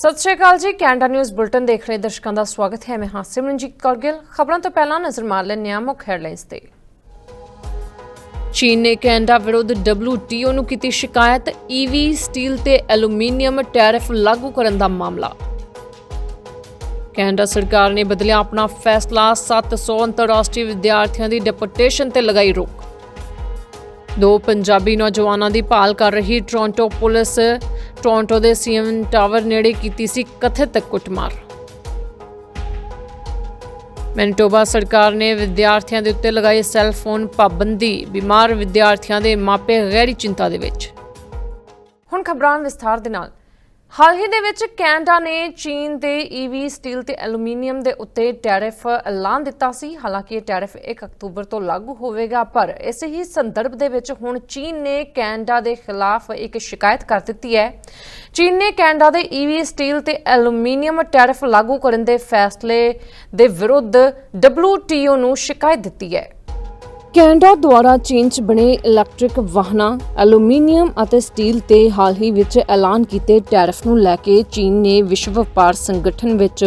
ਸਤਿ ਸ਼੍ਰੀ ਅਕਾਲ ਜੀ, Canada news bulletin ਦੇਖ ਰਹੇ ਦਰਸ਼ਕਾਂ ਦਾ ਸਵਾਗਤ ਹੈ। ਮੈਂ ਹਾਂ ਸਿਮਰਨਜੀਤ ਕੌਰ ਗਿੱਲ ਖਬਰਾਂ ਤੋਂ ਪਹਿਲਾਂ ਨਜ਼ਰ ਮਾਰ ਲੈਂਦੇ ਹਾਂ ਮੁੱਖ ਹੈਡਲਾਈਨਸ ਤੇ। ਚੀਨ ਨੇ ਕੈਨੇਡਾ ਵਿਰੁੱਧ WTO ਨੂੰ ਕੀਤੀ ਸ਼ਿਕਾਇਤ ਈਵੀ ਸਟੀਲ ਤੇ ਐਲੂਮੀਨੀਅਮ ਟੈਰਿਫ ਲਾਗੂ ਕਰਨ ਦਾ ਮਾਮਲਾ। ਕੈਨੇਡਾ ਸਰਕਾਰ ਨੇ ਬਦਲਿਆ ਆਪਣਾ ਫੈਸਲਾ 700 ਅੰਤਰਰਾਸ਼ਟਰੀ ਵਿਦਿਆਰਥੀਆਂ ਦੀ ਡਿਪੋਟੇਸ਼ਨ ਤੇ ਲਗਾਈ ਰੋਕ। ਦੋ ਪੰਜਾਬੀ ਨੌਜਵਾਨਾਂ ਦੀ ਭਾਲ ਕਰ ਰਹੀ ਟੋਰਾਂਟੋ ਪੁਲਿਸ। ਟੋਰਾਂਟੋ ਦੇ ਸੀਐਮ ਟਾਵਰ ਨੇੜੇ ਕੀਤੀ ਸੀ ਕਥਿਤ ਕੁੱਟਮਾਰ। ਮੈਨਟੋਬਾ ਸਰਕਾਰ ਨੇ ਵਿਦਿਆਰਥੀਆਂ ਦੇ ਉੱਤੇ ਲਗਾਈ ਸੈੱਲ ਫੋਨ ਪਾਬੰਦੀ, ਬਿਮਾਰ ਵਿਦਿਆਰਥੀਆਂ ਦੇ ਮਾਪੇ ਗਹਿਰੀ ਚਿੰਤਾ ਦੇ ਵਿੱਚ। ਹੁਣ ਖਬਰਾਂ ਵਿਸਥਾਰ ਦੇ ਨਾਲ। ਹਾਲ ਹੀ ਦੇ ਵਿੱਚ ਕੈਨੇਡਾ ਨੇ ਚੀਨ ਦੇ ਈਵੀ ਸਟੀਲ ਤੇ ਐਲੂਮੀਨੀਅਮ ਦੇ ਉੱਤੇ ਟੈਰਿਫ ਐਲਾਨ ਦਿੱਤਾ ਸੀ। ਹਾਲਾਂਕਿ ਇਹ ਟੈਰਿਫ 1 ਅਕਤੂਬਰ ਤੋਂ ਲਾਗੂ ਹੋਵੇਗਾ, ਪਰ ਇਸੇ ਹੀ ਸੰਦਰਭ ਦੇ ਵਿੱਚ ਹੁਣ ਚੀਨ ਨੇ ਕੈਨੇਡਾ ਦੇ ਖਿਲਾਫ ਇੱਕ ਸ਼ਿਕਾਇਤ ਕਰ ਦਿੱਤੀ ਹੈ। ਚੀਨ ਨੇ ਕੈਨੇਡਾ ਦੇ ਈਵੀ ਸਟੀਲ ਤੇ ਐਲੂਮੀਨੀਅਮ ਟੈਰਿਫ ਲਾਗੂ ਕਰਨ ਦੇ ਫੈਸਲੇ ਦੇ ਵਿਰੁੱਧ WTO ਨੂੰ ਸ਼ਿਕਾਇਤ ਦਿੱਤੀ ਹੈ। ਕੈਨੇਡਾ ਦੁਆਰਾ ਚੀਨ 'ਚ ਬਣੇ ਇਲੈਕਟ੍ਰਿਕ ਵਾਹਨਾਂ, ਐਲੂਮੀਨੀਅਮ ਅਤੇ ਸਟੀਲ ਤੇ ਹਾਲ ਹੀ ਵਿੱਚ ਐਲਾਨ ਕੀਤੇ ਟੈਰਿਫ ਨੂੰ ਲੈ ਕੇ ਚੀਨ ਨੇ ਵਿਸ਼ਵ ਵਪਾਰ ਸੰਗਠਨ ਵਿੱਚ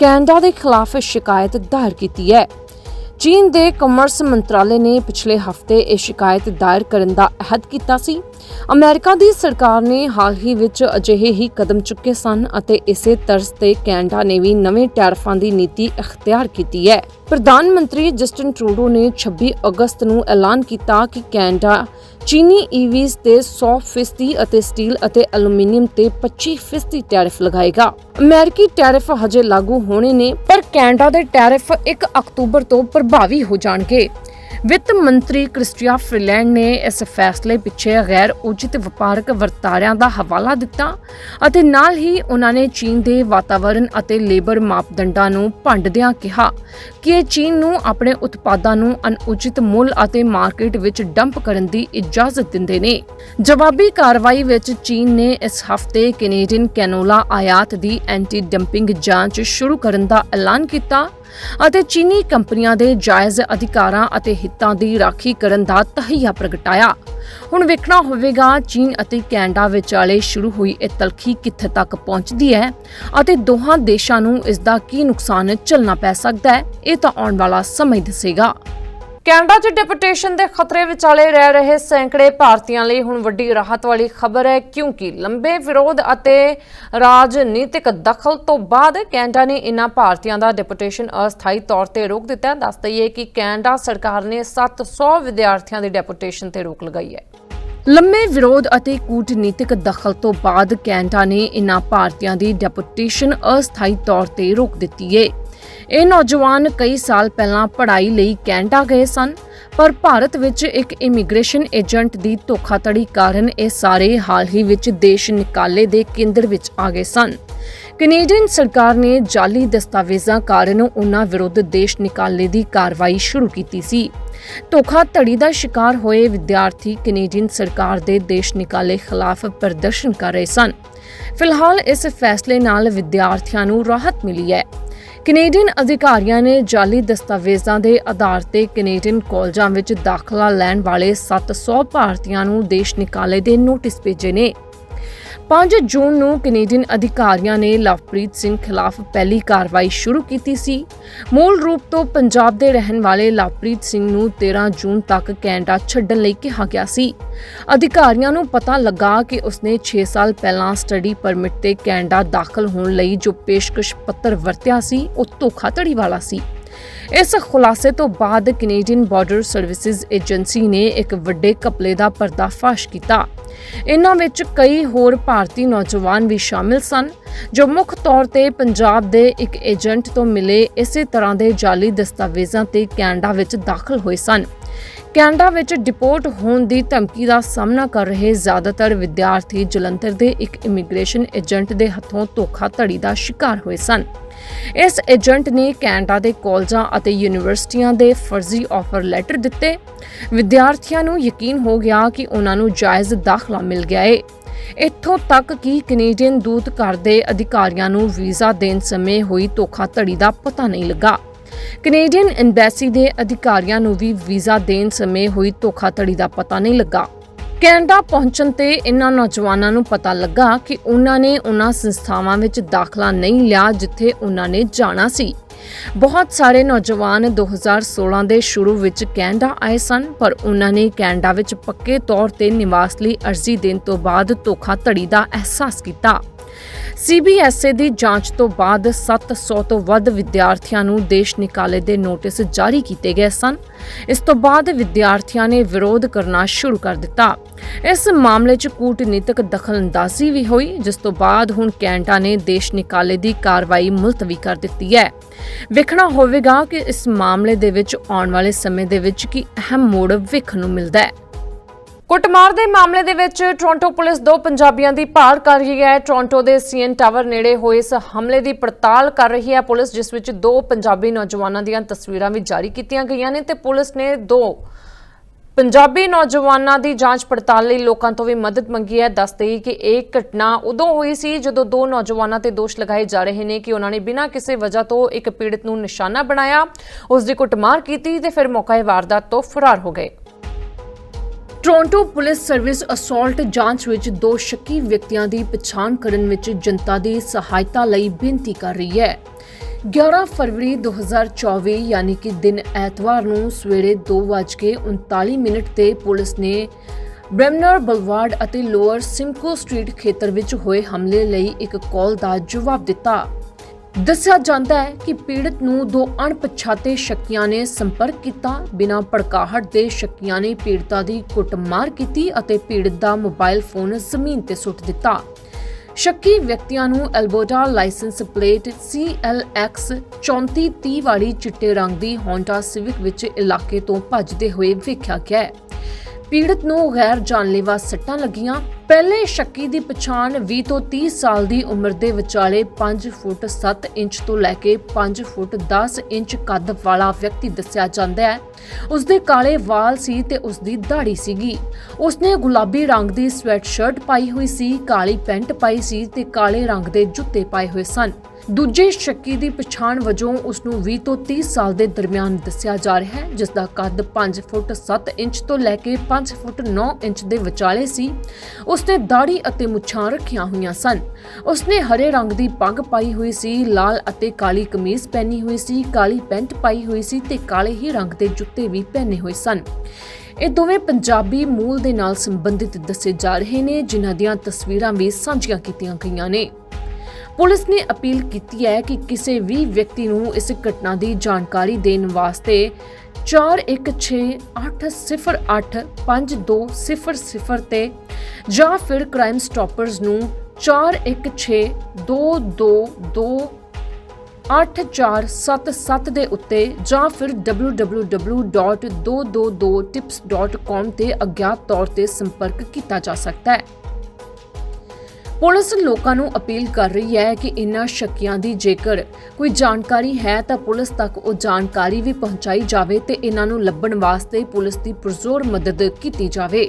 ਕੈਨੇਡਾ ਦੇ ਖਿਲਾਫ ਸ਼ਿਕਾਇਤ ਦਾਇਰ ਕੀਤੀ ਹੈ। ਚੀਨ ਦੇ ਕਮਰਸ ਮੰਤਰਾਲੇ ਨੇ ਪਿਛਲੇ ਹਫ਼ਤੇ ਇਹ ਸ਼ਿਕਾਇਤ ਦਾਇਰ ਕਰਨ ਦਾ ਅਹਿਦ ਕੀਤਾ ਸੀ। ਅਮਰੀਕਾ ਦੀ ਸਰਕਾਰ ਨੇ ਹਾਲ ਹੀ ਵਿੱਚ ਅਜਿਹੇ ਹੀ ਕਦਮ ਚੁੱਕੇ ਸਨ ਅਤੇ ਇਸੇ ਤਰਜ਼ ਤੇ ਕੈਨੇਡਾ ਨੇ ਵੀ ਨਵੇਂ ਟੈਰਫਾਂ ਦੀ ਨੀਤੀ ਅਖਤਿਆਰ ਕੀਤੀ ਹੈ। ਪ੍ਰਧਾਨ ਮੰਤਰੀ ਜਸਟਿਨ ਟਰੂਡੋ ਨੇ 26 ਅਗਸਤ ਨੂੰ ਐਲਾਨ ਕੀਤਾ ਕਿ ਕੈਨੇਡਾ ਚੀਨੀ e ਈਵੀਜ਼ ਤੇ 100% ਅਤੇ ਸਟੀਲ ਅਤੇ ਐਲੂਮੀਨੀਅਮ ਤੇ 25% ਟੈਰਿਫ ਲਗਾਏਗਾ। ਅਮਰੀਕੀ ਟੈਰਿਫ ਹਜੇ ਲਾਗੂ ਹੋਣੇ ਨੇ, ਪਰ ਕੈਨੇਡਾ ਦੇ ਟੈਰਿਫ 1 ਅਕਤੂਬਰ ਤੋਂ ਪ੍ਰਭਾਵੀ ਹੋ ਜਾਣਗੇ। ਵਿੱਤ ਮੰਤਰੀ ਕ੍ਰਿਸਟੀਆ ਫ੍ਰੀਲੈਂਡ ਨੇ ਇਸ ਫੈਸਲੇ ਪਿੱਛੇ ਗੈਰ ਉਚਿਤ ਵਪਾਰਕ ਵਰਤਾਰਿਆਂ ਦਾ ਹਵਾਲਾ ਦਿੱਤਾ ਅਤੇ ਨਾਲ ਹੀ ਉਹਨਾਂ ਨੇ ਚੀਨ ਦੇ ਵਾਤਾਵਰਣ ਅਤੇ ਲੇਬਰ ਮਾਪਦੰਡਾਂ ਨੂੰ ਭੰਡਦਿਆਂ ਕਿਹਾ ਕਿ ਇਹ ਚੀਨ ਨੂੰ ਆਪਣੇ ਉਤਪਾਦਾਂ ਨੂੰ ਅਨੁਚਿਤ ਮੁੱਲ ਅਤੇ ਮਾਰਕੀਟ ਵਿੱਚ ਡੰਪ ਕਰਨ ਦੀ ਇਜਾਜ਼ਤ ਦਿੰਦੇ ਨੇ। ਜਵਾਬੀ ਕਾਰਵਾਈ ਵਿੱਚ ਚੀਨ ਨੇ ਇਸ ਹਫ਼ਤੇ ਕੈਨੇਡੀਅਨ ਕੈਨੋਲਾ ਆਯਾਤ ਦੀ ਐਂਟੀ ਡੰਪਿੰਗ ਜਾਂਚ ਸ਼ੁਰੂ ਕਰਨ ਦਾ ਐਲਾਨ ਕੀਤਾ ਅਤੇ ਚੀਨੀ ਕੰਪਨੀਆਂ ਦੇ ਜਾਇਜ਼ ਅਧਿਕਾਰਾਂ ਅਤੇ ਹਿੱਤਾਂ ਦੀ ਰਾਖੀ ਕਰਨ ਦਾ ਤਹਈਆ ਪ੍ਰਗਟਾਇਆ। ਹੁਣ ਵੇਖਣਾ ਹੋਵੇਗਾ, ਚੀਨ ਅਤੇ ਕੈਨੇਡਾ ਵਿਚਾਲੇ ਸ਼ੁਰੂ ਹੋਈ ਇਹ ਤਲਖੀ ਕਿੱਥੇ ਤੱਕ ਪਹੁੰਚਦੀ ਹੈ ਅਤੇ ਦੋਹਾਂ ਦੇਸ਼ਾਂ ਨੂੰ ਇਸ ਦਾ ਕੀ ਨੁਕਸਾਨ ਝੱਲਣਾ ਪੈ ਸਕਦਾ ਹੈ, ਇਹ ਤਾਂ ਆਉਣ ਵਾਲਾ ਸਮਾਂ ਦੱਸੇਗਾ। ਕੈਨੇਡਾ 'ਚ ਡਿਪੋਟੇਸ਼ਨ ਦੇ ਖਤਰੇ ਵਿਚਾਲੇ ਰਹਿ ਰਹੇ ਸੈਂਕੜੇ ਭਾਰਤੀਆਂ ਲਈ ਹੁਣ ਵੱਡੀ ਰਾਹਤ ਵਾਲੀ ਖਬਰ ਹੈ, ਕਿਉਂਕਿ ਲੰਬੇ ਵਿਰੋਧ ਅਤੇ ਰਾਜਨੀਤਿਕ ਦਖਲ ਤੋਂ ਬਾਅਦ ਕੈਨੇਡਾ ਨੇ ਇਨ੍ਹਾਂ ਭਾਰਤੀਆਂ ਦਾ ਡਿਪੋਟੇਸ਼ਨ ਅਸਥਾਈ ਤੌਰ ਤੇ ਰੋਕ ਦਿੱਤਾ। ਦੱਸ ਦਈਏ ਕਿ ਕੈਨੇਡਾ ਸਰਕਾਰ ਨੇ 700 ਵਿਦਿਆਰਥੀਆਂ ਦੀ ਡਿਪੋਟੇਸ਼ਨ ਤੇ ਰੋਕ ਲਗਾਈ ਹੈ। ਲੰਮੇ ਵਿਰੋਧ ਅਤੇ ਕੂਟਨੀਤਿਕ ਦਖਲ ਤੋਂ ਬਾਅਦ ਕੈਨੇਡਾ ਨੇ ਇਨ੍ਹਾਂ ਭਾਰਤੀਆਂ ਦੀ ਡਿਪੋਟੇਸ਼ਨ ਅਸਥਾਈ ਤੌਰ ਤੇ ਰੋਕ ਦਿੱਤੀ ਹੈ ਇਹ ਨੌਜਵਾਨ ਕਈ ਸਾਲ ਪਹਿਲਾਂ ਪੜ੍ਹਾਈ ਲਈ ਕੈਨੇਡਾ ਗਏ ਸਨ, ਪਰ ਭਾਰਤ ਵਿੱਚ ਇੱਕ ਇਮੀਗ੍ਰੇਸ਼ਨ ਏਜੰਟ ਦੀ ਧੋਖਾਧੜੀ ਕਾਰਨ ਇਹ ਸਾਰੇ ਹਾਲ ਹੀ ਵਿੱਚ ਦੇਸ਼ ਨਿਕਾਲੇ ਦੇ ਕੇਂਦਰ ਵਿੱਚ ਆ ਗਏ ਸਨ। ਕੈਨੇਡੀਅਨ ਸਰਕਾਰ ਨੇ ਜਾਲੀ ਦਸਤਾਵੇਜ਼ਾਂ ਕਾਰਨ ਉਨ੍ਹਾਂ ਵਿਰੁੱਧ ਦੇਸ਼ ਨਿਕਾਲੇ ਦੀ ਕਾਰਵਾਈ ਸ਼ੁਰੂ ਕੀਤੀ ਸੀ। ਧੋਖਾਧੜੀ ਦਾ ਸ਼ਿਕਾਰ ਹੋਏ ਵਿਦਿਆਰਥੀ ਕੈਨੇਡੀਅਨ ਸਰਕਾਰ ਦੇ ਦੇਸ਼ ਨਿਕਾਲੇ ਖਿਲਾਫ ਪ੍ਰਦਰਸ਼ਨ ਕਰ ਰਹੇ ਸਨ। ਫਿਲਹਾਲ ਇਸ ਫੈਸਲੇ ਨਾਲ ਵਿਦਿਆਰਥੀਆਂ ਨੂੰ ਰਾਹਤ ਮਿਲੀ ਹੈ। ਕੈਨੇਡੀਅਨ ਅਧਿਕਾਰੀਆਂ ਨੇ ਜਾਲੀ ਦਸਤਾਵੇਜ਼ਾਂ ਦੇ ਆਧਾਰ ਤੇ ਕੈਨੇਡੀਅਨ ਕਾਲਜਾਂ ਵਿੱਚ ਦਾਖਲਾ ਲੈਣ ਵਾਲੇ 700 ਭਾਰਤੀਆਂ ਨੂੰ ਦੇਸ਼ ਨਿਕਾਲੇ ਦੇ ਨੋਟਿਸ ਭੇਜੇ ਨੇ। 5 ਜੂਨ ਨੂੰ ਕੈਨੇਡੀਅਨ ਅਧਿਕਾਰੀਆਂ ਨੇ ਲਵਪ੍ਰੀਤ ਸਿੰਘ ਖਿਲਾਫ ਪਹਿਲੀ ਕਾਰਵਾਈ ਸ਼ੁਰੂ ਕੀਤੀ ਸੀ। ਮੂਲ ਰੂਪ ਤੋਂ ਪੰਜਾਬ ਦੇ ਰਹਿਣ ਵਾਲੇ ਲਵਪ੍ਰੀਤ ਸਿੰਘ ਨੂੰ 13 ਜੂਨ ਤੱਕ ਕੈਨੇਡਾ ਛੱਡਣ ਲਈ ਕਿਹਾ ਗਿਆ ਸੀ। ਅਧਿਕਾਰੀਆਂ ਨੂੰ ਪਤਾ ਲੱਗਾ ਕਿ ਉਸਨੇ 6 ਸਾਲ ਪਹਿਲਾਂ ਸਟੱਡੀ ਪਰਮਿਟ ਤੇ ਕੈਨੇਡਾ ਦਾਖਲ ਹੋਣ ਲਈ ਜੋ ਪੇਸ਼ਕਸ਼ ਪੱਤਰ ਵਰਤਿਆ ਸੀ, ਉਹ ਧੋਖਾਧੜੀ ਵਾਲਾ ਸੀ। ਇਸ ਖੁਲਾਸੇ ਤੋਂ ਬਾਅਦ ਕੈਨੇਡੀਅਨ ਬਾਰਡਰ ਸਰਵਿਸਿਜ਼ ਏਜੰਸੀ ਨੇ ਇੱਕ ਵੱਡੇ ਕਪਲੇ ਦਾ ਪਰਦਾਫਾਸ਼ ਕੀਤਾ। ਇਨ੍ਹਾਂ ਵਿੱਚ ਕਈ ਹੋਰ ਭਾਰਤੀ ਨੌਜਵਾਨ ਵੀ ਸ਼ਾਮਿਲ ਸਨ, ਜੋ ਮੁੱਖ ਤੌਰ ਤੇ ਪੰਜਾਬ ਦੇ ਇੱਕ ਏਜੰਟ ਤੋਂ ਮਿਲੇ ਇਸੇ ਤਰ੍ਹਾਂ ਦੇ ਜਾਲੀ ਦਸਤਾਵੇਜ਼ਾਂ ਤੇ ਕੈਨੇਡਾ ਵਿੱਚ ਦਾਖਲ ਹੋਏ ਸਨ। ਕੈਨੇਡਾ ਵਿੱਚ ਡਿਪੋਰਟ ਹੋਣ ਦੀ ਧਮਕੀ ਦਾ ਸਾਹਮਣਾ ਕਰ ਰਹੇ ਜ਼ਿਆਦਾਤਰ ਵਿਦਿਆਰਥੀ ਜਲੰਧਰ ਦੇ ਇੱਕ ਇਮੀਗ੍ਰੇਸ਼ਨ ਏਜੰਟ ਦੇ ਹੱਥੋਂ ਧੋਖਾ ਧੜੀ ਦਾ ਸ਼ਿਕਾਰ ਹੋਏ ਸਨ। ਇਸ ਏਜੰਟ ਨੇ ਕੈਨੇਡਾ ਦੇ ਕਾਲਜਾਂ ਅਤੇ ਯੂਨੀਵਰਸਿਟੀਆਂ ਦੇ ਫਰਜ਼ੀ ਆਫਰ ਲੈਟਰ ਦਿੱਤੇ। ਵਿਦਿਆਰਥੀਆਂ ਨੂੰ ਯਕੀਨ ਹੋ ਗਿਆ ਕਿ ਉਹਨਾਂ ਨੂੰ ਜਾਇਜ਼ ਦਾਖਲਾ ਮਿਲ ਗਿਆ ਹੈ ਇੱਥੋਂ ਤੱਕ ਕਿ ਕੈਨੇਡੀਅਨ ਦੂਤ ਘਰ ਦੇ ਅਧਿਕਾਰੀਆਂ ਨੂੰ ਵੀਜ਼ਾ ਦੇਣ ਸਮੇਂ ਹੋਈ ਧੋਖਾਧੜੀ ਦਾ ਪਤਾ ਨਹੀਂ ਲੱਗਾ। ਕੈਨੇਡੀਅਨ ਐਮਬੈਸੀ ਦੇ ਅਧਿਕਾਰੀਆਂ ਨੂੰ ਵੀ ਵੀਜ਼ਾ ਦੇਣ ਸਮੇਂ ਹੋਈ ਧੋਖਾਧੜੀ ਦਾ ਪਤਾ ਨਹੀਂ ਲੱਗਾ। ਕੈਨੇਡਾ ਪਹੁੰਚਣ ਤੇ ਇਹਨਾਂ ਨੌਜਵਾਨਾਂ ਨੂੰ ਪਤਾ ਲੱਗਾ ਕਿ ਉਹਨਾਂ ਨੇ ਉਹਨਾਂ ਸੰਸਥਾਵਾਂ ਵਿੱਚ ਦਾਖਲਾ ਨਹੀਂ ਲਿਆ ਜਿੱਥੇ ਉਹਨਾਂ ਨੇ ਜਾਣਾ ਸੀ। ਬਹੁਤ ਸਾਰੇ ਨੌਜਵਾਨ 2016 ਦੇ ਸ਼ੁਰੂ ਵਿੱਚ ਕੈਨੇਡਾ ਆਏ ਸਨ, ਪਰ ਉਹਨਾਂ ਨੇ ਕੈਨੇਡਾ ਵਿੱਚ ਪੱਕੇ ਤੌਰ ਤੇ ਨਿਵਾਸ ਲਈ ਅਰਜ਼ੀ ਦੇਣ ਤੋਂ ਬਾਅਦ ਧੋਖਾਧੜੀ ਦਾ ਅਹਿਸਾਸ ਕੀਤਾ। ਸੀਬੀਐਸਏ ਦੀ ਜਾਂਚ ਤੋਂ ਬਾਅਦ 700 ਤੋਂ ਵੱਧ ਵਿਦਿਆਰਥੀਆਂ ਨੂੰ ਦੇਸ਼ ਨਿਕਾਲੇ ਦੇ ਨੋਟਿਸ ਜਾਰੀ ਕੀਤੇ ਗਏ ਸਨ। ਇਸ ਤੋਂ ਬਾਅਦ ਵਿਦਿਆਰਥੀਆਂ ਨੇ ਵਿਰੋਧ ਕਰਨਾ ਸ਼ੁਰੂ ਕਰ ਦਿੱਤਾ। ਇਸ ਮਾਮਲੇ 'ਚ ਕੂਟਨੀਤਕ ਦਖਲਅੰਦਾਜ਼ੀ ਵੀ ਹੋਈ, ਜਿਸ ਤੋਂ ਬਾਅਦ ਹੁਣ ਕੈਂਟਾ ਨੇ ਦੇਸ਼ ਨਿਕਾਲੇ ਦੀ ਕਾਰਵਾਈ ਮੁਲਤਵੀ ਕਰ ਦਿੱਤੀ ਹੈ। ਵੇਖਣਾ ਹੋਵੇਗਾ ਕਿ ਇਸ ਮਾਮਲੇ ਦੇ ਵਿੱਚ ਆਉਣ ਵਾਲੇ ਸਮੇਂ ਦੇ ਵਿੱਚ ਕੀ ਅਹਿਮ ਮੋੜ ਵੇਖਣ ਨੂੰ ਮਿਲਦਾ ਹੈ। ਕੁੱਟਮਾਰ ਦੇ ਮਾਮਲੇ ਦੇ ਵਿੱਚ ਟੋਰਾਂਟੋ ਪੁਲਿਸ ਦੋ ਪੰਜਾਬੀਆਂ ਦੀ ਭਾਲ ਕਰ ਰਹੀ ਹੈ। ਟੋਰਾਂਟੋ ਦੇ ਸੀਐਨ ਟਾਵਰ ਨੇੜੇ ਹੋਏ ਇਸ ਹਮਲੇ ਦੀ ਪੜਤਾਲ ਕਰ ਰਹੀ ਹੈ ਪੁਲਿਸ, ਜਿਸ ਵਿੱਚ ਦੋ ਪੰਜਾਬੀ ਨੌਜਵਾਨਾਂ ਦੀਆਂ ਤਸਵੀਰਾਂ ਵੀ ਜਾਰੀ ਕੀਤੀਆਂ ਗਈਆਂ ਨੇ ਤੇ ਪੁਲਿਸ ਨੇ ਦੋ ਪੰਜਾਬੀ ਨੌਜਵਾਨਾਂ ਦੀ ਜਾਂਚ ਪੜਤਾਲ ਲਈ ਲੋਕਾਂ ਤੋਂ ਵੀ ਮਦਦ ਮੰਗੀ ਹੈ। ਦੱਸ ਦੇਈ ਕਿ ਇਹ ਘਟਨਾ ਉਦੋਂ ਹੋਈ ਸੀ ਜਦੋਂ ਦੋ ਨੌਜਵਾਨਾਂ ਤੇ ਦੋਸ਼ ਲਗਾਏ ਜਾ ਰਹੇ ਨੇ ਕਿ ਉਹਨਾਂ ਨੇ ਬਿਨਾਂ ਕਿਸੇ ਵਜ੍ਹਾ ਤੋਂ ਇੱਕ ਪੀੜਤ ਨੂੰ ਨਿਸ਼ਾਨਾ ਬਣਾਇਆ, ਉਸ ਦੀ ਕੁੱਟਮਾਰ ਕੀਤੀ ਤੇ ਫਿਰ ਮੌਕੇ ਵਾਰਦਾਤ ਤੋਂ ਫਰਾਰ ਹੋ ਗਏ। ਟੋਰਾਂਟੋ ਪੁਲਿਸ ਸਰਵਿਸ ਅਸੌਲਟ ਜਾਂਚ ਵਿੱਚ ਦੋ ਸ਼ੱਕੀ ਵਿਅਕਤੀਆਂ ਦੀ ਪਛਾਣ ਕਰਨ ਵਿੱਚ ਜਨਤਾ ਦੀ ਸਹਾਇਤਾ ਲਈ ਬੇਨਤੀ ਕਰ ਰਹੀ ਹੈ। 11 ਫਰਵਰੀ 2024 ਯਾਨੀ ਕਿ ਦਿਨ ਐਤਵਾਰ ਨੂੰ ਸਵੇਰੇ 2:39 ਮਿੰਟ ਤੇ ਪੁਲਿਸ ਨੇ ਬ੍ਰੈਮਨਰ ਬਲਵਾਰਡ ਅਤੇ ਲੋਅਰ ਸਿੰਕੋ ਸਟਰੀਟ ਖੇਤਰ ਵਿੱਚ ਹੋਏ ਹਮਲੇ ਲਈ ਇੱਕ ਕਾਲ ਦਾ ਜਵਾਬ ਦਿੱਤਾ। ਦੱਸਿਆ ਜਾਂਦਾ ਹੈ ਕਿ ਪੀੜਤ ਨੂੰ ਦੋ ਅਣਪਛਾਤੇ ਸ਼ੱਕੀਆਂ ਨੇ ਸੰਪਰਕ ਕੀਤਾ। ਬਿਨਾਂ ਭੜਕਾਹਟ ਦੇ ਸ਼ੱਕੀਆਂ ਨੇ ਪੀੜਤਾ ਦੀ ਕੁੱਟਮਾਰ ਕੀਤੀ ਅਤੇ ਪੀੜਤ ਦਾ ਮੋਬਾਈਲ ਫੋਨ ਜ਼ਮੀਨ ਤੇ ਸੁੱਟ ਦਿੱਤਾ। ਸ਼ੱਕੀ ਵਿਅਕਤੀਆਂ ਨੂੰ ਐਲਬੋਡਾ ਲਾਇਸੈਂਸ ਪਲੇਟ CLX 3430 ਵਾਲੀ ਚਿੱਟੇ ਰੰਗ ਦੀ ਹੋਂਡਾ ਸਿਵਿਕ ਵਿੱਚ ਇਲਾਕੇ ਤੋਂ ਭੱਜਦੇ ਹੋਏ ਵੇਖਿਆ ਗਿਆ ਹੈ। ਪੀੜਤ ਨੂੰ ਗੈਰ ਜਾਨਲੇਵਾ ਸੱਟਾਂ ਲੱਗੀਆਂ। ਪਹਿਲੇ ਸ਼ੱਕੀ ਦੀ ਪਛਾਣ 20 ਤੋਂ 30 ਸਾਲ ਦੀ ਉਮਰ ਦੇ ਵਿਚਾਲੇ 5 ਫੁੱਟ 7 ਇੰਚ ਤੋਂ ਲੈ ਕੇ 5 ਫੁੱਟ 10 ਇੰਚ ਕੱਦ ਵਾਲਾ ਵਿਅਕਤੀ ਦੱਸਿਆ ਜਾਂਦਾ ਹੈ। ਉਸ ਦੇ ਕਾਲੇ ਵਾਲ ਸੀ ਤੇ ਉਸ ਦੀ ਦਾੜੀ ਸੀਗੀ। ਉਸਨੇ ਗੁਲਾਬੀ ਰੰਗ ਦੀ ਸਵੈਟ ਸ਼ਰਟ ਪਾਈ ਹੋਈ ਸੀ, ਕਾਲੀ ਪੈਂਟ ਪਾਈ ਸੀ ਤੇ ਕਾਲੇ ਰੰਗ ਦੇ ਜੁੱਤੇ ਪਾਏ ਹੋਏ ਸਨ। ਦੂਜੇ ਸ਼ੱਕੀ ਦੀ ਪਛਾਣ ਵਜੋਂ ਉਸ ਨੂੰ 20 ਤੋਂ 30 ਸਾਲ ਦੇ ਦਰਮਿਆਨ ਦੱਸਿਆ ਜਾ ਰਿਹਾ ਹੈ ਜਿਸ ਦਾ ਕੱਦ 5 ਫੁੱਟ 7 ਇੰਚ ਤੋਂ ਲੈ ਕੇ 5 ਫੁੱਟ 9 ਇੰਚ ਦੇ ਵਿਚਾਲੇ ਸੀ। ਉਸਨੇ ਦਾੜੀ ਅਤੇ ਮੁੱਛਾਂ ਰੱਖੀਆਂ ਹੋਈਆਂ ਸਨ। ਉਸਨੇ ਹਰੇ ਰੰਗ ਦੀ ਪੱਗ ਪਾਈ ਹੋਈ ਸੀ, ਲਾਲ ਅਤੇ ਕਾਲੀ ਕਮੀਜ਼ ਪਹਿਨੀ ਹੋਈ ਸੀ, ਕਾਲੀ ਪੈਂਟ ਪਾਈ ਹੋਈ ਸੀ ਤੇ ਕਾਲੇ ਹੀ ਰੰਗ ਦੇ ਜੁੱਤੇ ਵੀ ਪਹਿਨੇ ਹੋਏ ਸਨ। ਇਹ ਦੋਵੇਂ ਪੰਜਾਬੀ ਮੂਲ ਦੇ ਨਾਲ ਸੰਬੰਧਿਤ ਦੱਸੇ ਜਾ ਰਹੇ ਨੇ, ਜਿਨ੍ਹਾਂ ਦੀਆਂ ਤਸਵੀਰਾਂ ਵੀ ਸਾਂਝੀਆਂ ਕੀਤੀਆਂ ਗਈਆਂ ਨੇ। ਪੁਲਿਸ ਨੇ ਅਪੀਲ ਕੀਤੀ ਹੈ ਕਿ ਕਿਸੇ ਵੀ ਵਿਅਕਤੀ ਨੂੰ ਇਸ ਘਟਨਾ ਦੀ ਜਾਣਕਾਰੀ ਦੇਣ ਵਾਸਤੇ 4168085200 ਤੇ ਜਾਂ ਫਿਰ ਕ੍ਰਾਈਮ ਸਟਾਪਰਸ ਨੂੰ 416222 8477 ਦੇ ਉੱਤੇ ਜਾਂ ਫਿਰ www.222tips.com ਤੇ ਅਗਿਆਤ ਤੌਰ ਤੇ ਸੰਪਰਕ ਕੀਤਾ ਜਾ ਸਕਦਾ ਹੈ। ਪੁਲਿਸ ਲੋਕਾਂ ਨੂੰ ਅਪੀਲ ਕਰ ਰਹੀ ਹੈ ਕਿ ਇਨ੍ਹਾਂ ਸ਼ੱਕੀਆਂ ਦੀ ਜੇਕਰ ਕੋਈ ਜਾਣਕਾਰੀ ਹੈ ਤਾਂ ਪੁਲਿਸ ਤੱਕ ਉਹ ਜਾਣਕਾਰੀ ਵੀ ਪਹੁੰਚਾਈ ਜਾਵੇ ਤੇ ਇਹਨਾਂ ਨੂੰ ਲੱਭਣ ਵਾਸਤੇ ਪੁਲਿਸ ਦੀ ਪੁਰਜ਼ੋਰ ਮਦਦ ਕੀਤੀ ਜਾਵੇ।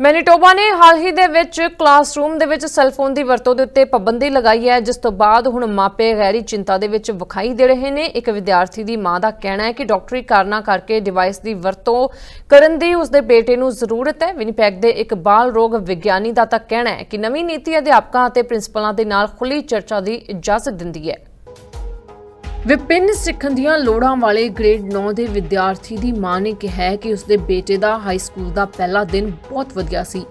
ਮੈਨੀਟੋਬਾ ਨੇ ਹਾਲ ਹੀ ਦੇ ਵਿੱਚ ਕਲਾਸਰੂਮ ਦੇ ਵਿੱਚ ਸੈੱਲਫੋਨ ਦੀ ਵਰਤੋਂ ਦੇ ਉੱਤੇ ਪਾਬੰਦੀ ਲਗਾਈ ਹੈ, ਜਿਸ ਤੋਂ ਬਾਅਦ ਹੁਣ ਮਾਪੇ ਗਹਿਰੀ ਚਿੰਤਾ ਦੇ ਵਿੱਚ ਵਿਖਾਈ ਦੇ ਰਹੇ ਨੇ। ਇੱਕ ਵਿਦਿਆਰਥੀ ਦੀ ਮਾਂ ਦਾ ਕਹਿਣਾ ਹੈ ਕਿ ਡਾਕਟਰੀ ਕਾਰਨਾਂ ਕਰਕੇ ਡਿਵਾਈਸ ਦੀ ਵਰਤੋਂ ਕਰਨ ਦੀ ਉਸਦੇ ਬੇਟੇ ਨੂੰ ਜ਼ਰੂਰਤ ਹੈ। ਵਿਨੀਪੈਗ ਦੇ ਇੱਕ ਬਾਲ ਰੋਗ ਵਿਗਿਆਨੀ ਦਾ ਤਾਂ ਕਹਿਣਾ ਹੈ ਕਿ ਨਵੀਂ ਨੀਤੀ ਅਧਿਆਪਕਾਂ ਅਤੇ ਪ੍ਰਿੰਸੀਪਲਾਂ ਦੇ ਨਾਲ ਖੁੱਲੀ ਚਰਚਾ ਦੀ ਇਜਾਜ਼ਤ ਦਿੰਦੀ ਹੈ। ਵਿਭਿੰਨ ਸਿੱਖਣ ਦੀਆਂ ਲੋੜਾਂ ਵਾਲੇ ਗ੍ਰੇਡ 9 ਦੇ ਵਿਦਿਆਰਥੀ ਦੀ ਮਾਂ ਨੇ ਕਿਹਾ ਕਿ ਉਸਦੇ ਬੇਟੇ ਦਾ ਹਾਈ ਸਕੂਲ ਦਾ ਪਹਿਲਾ ਦਿਨ ਬਹੁਤ ਵਧੀਆ ਸੀ।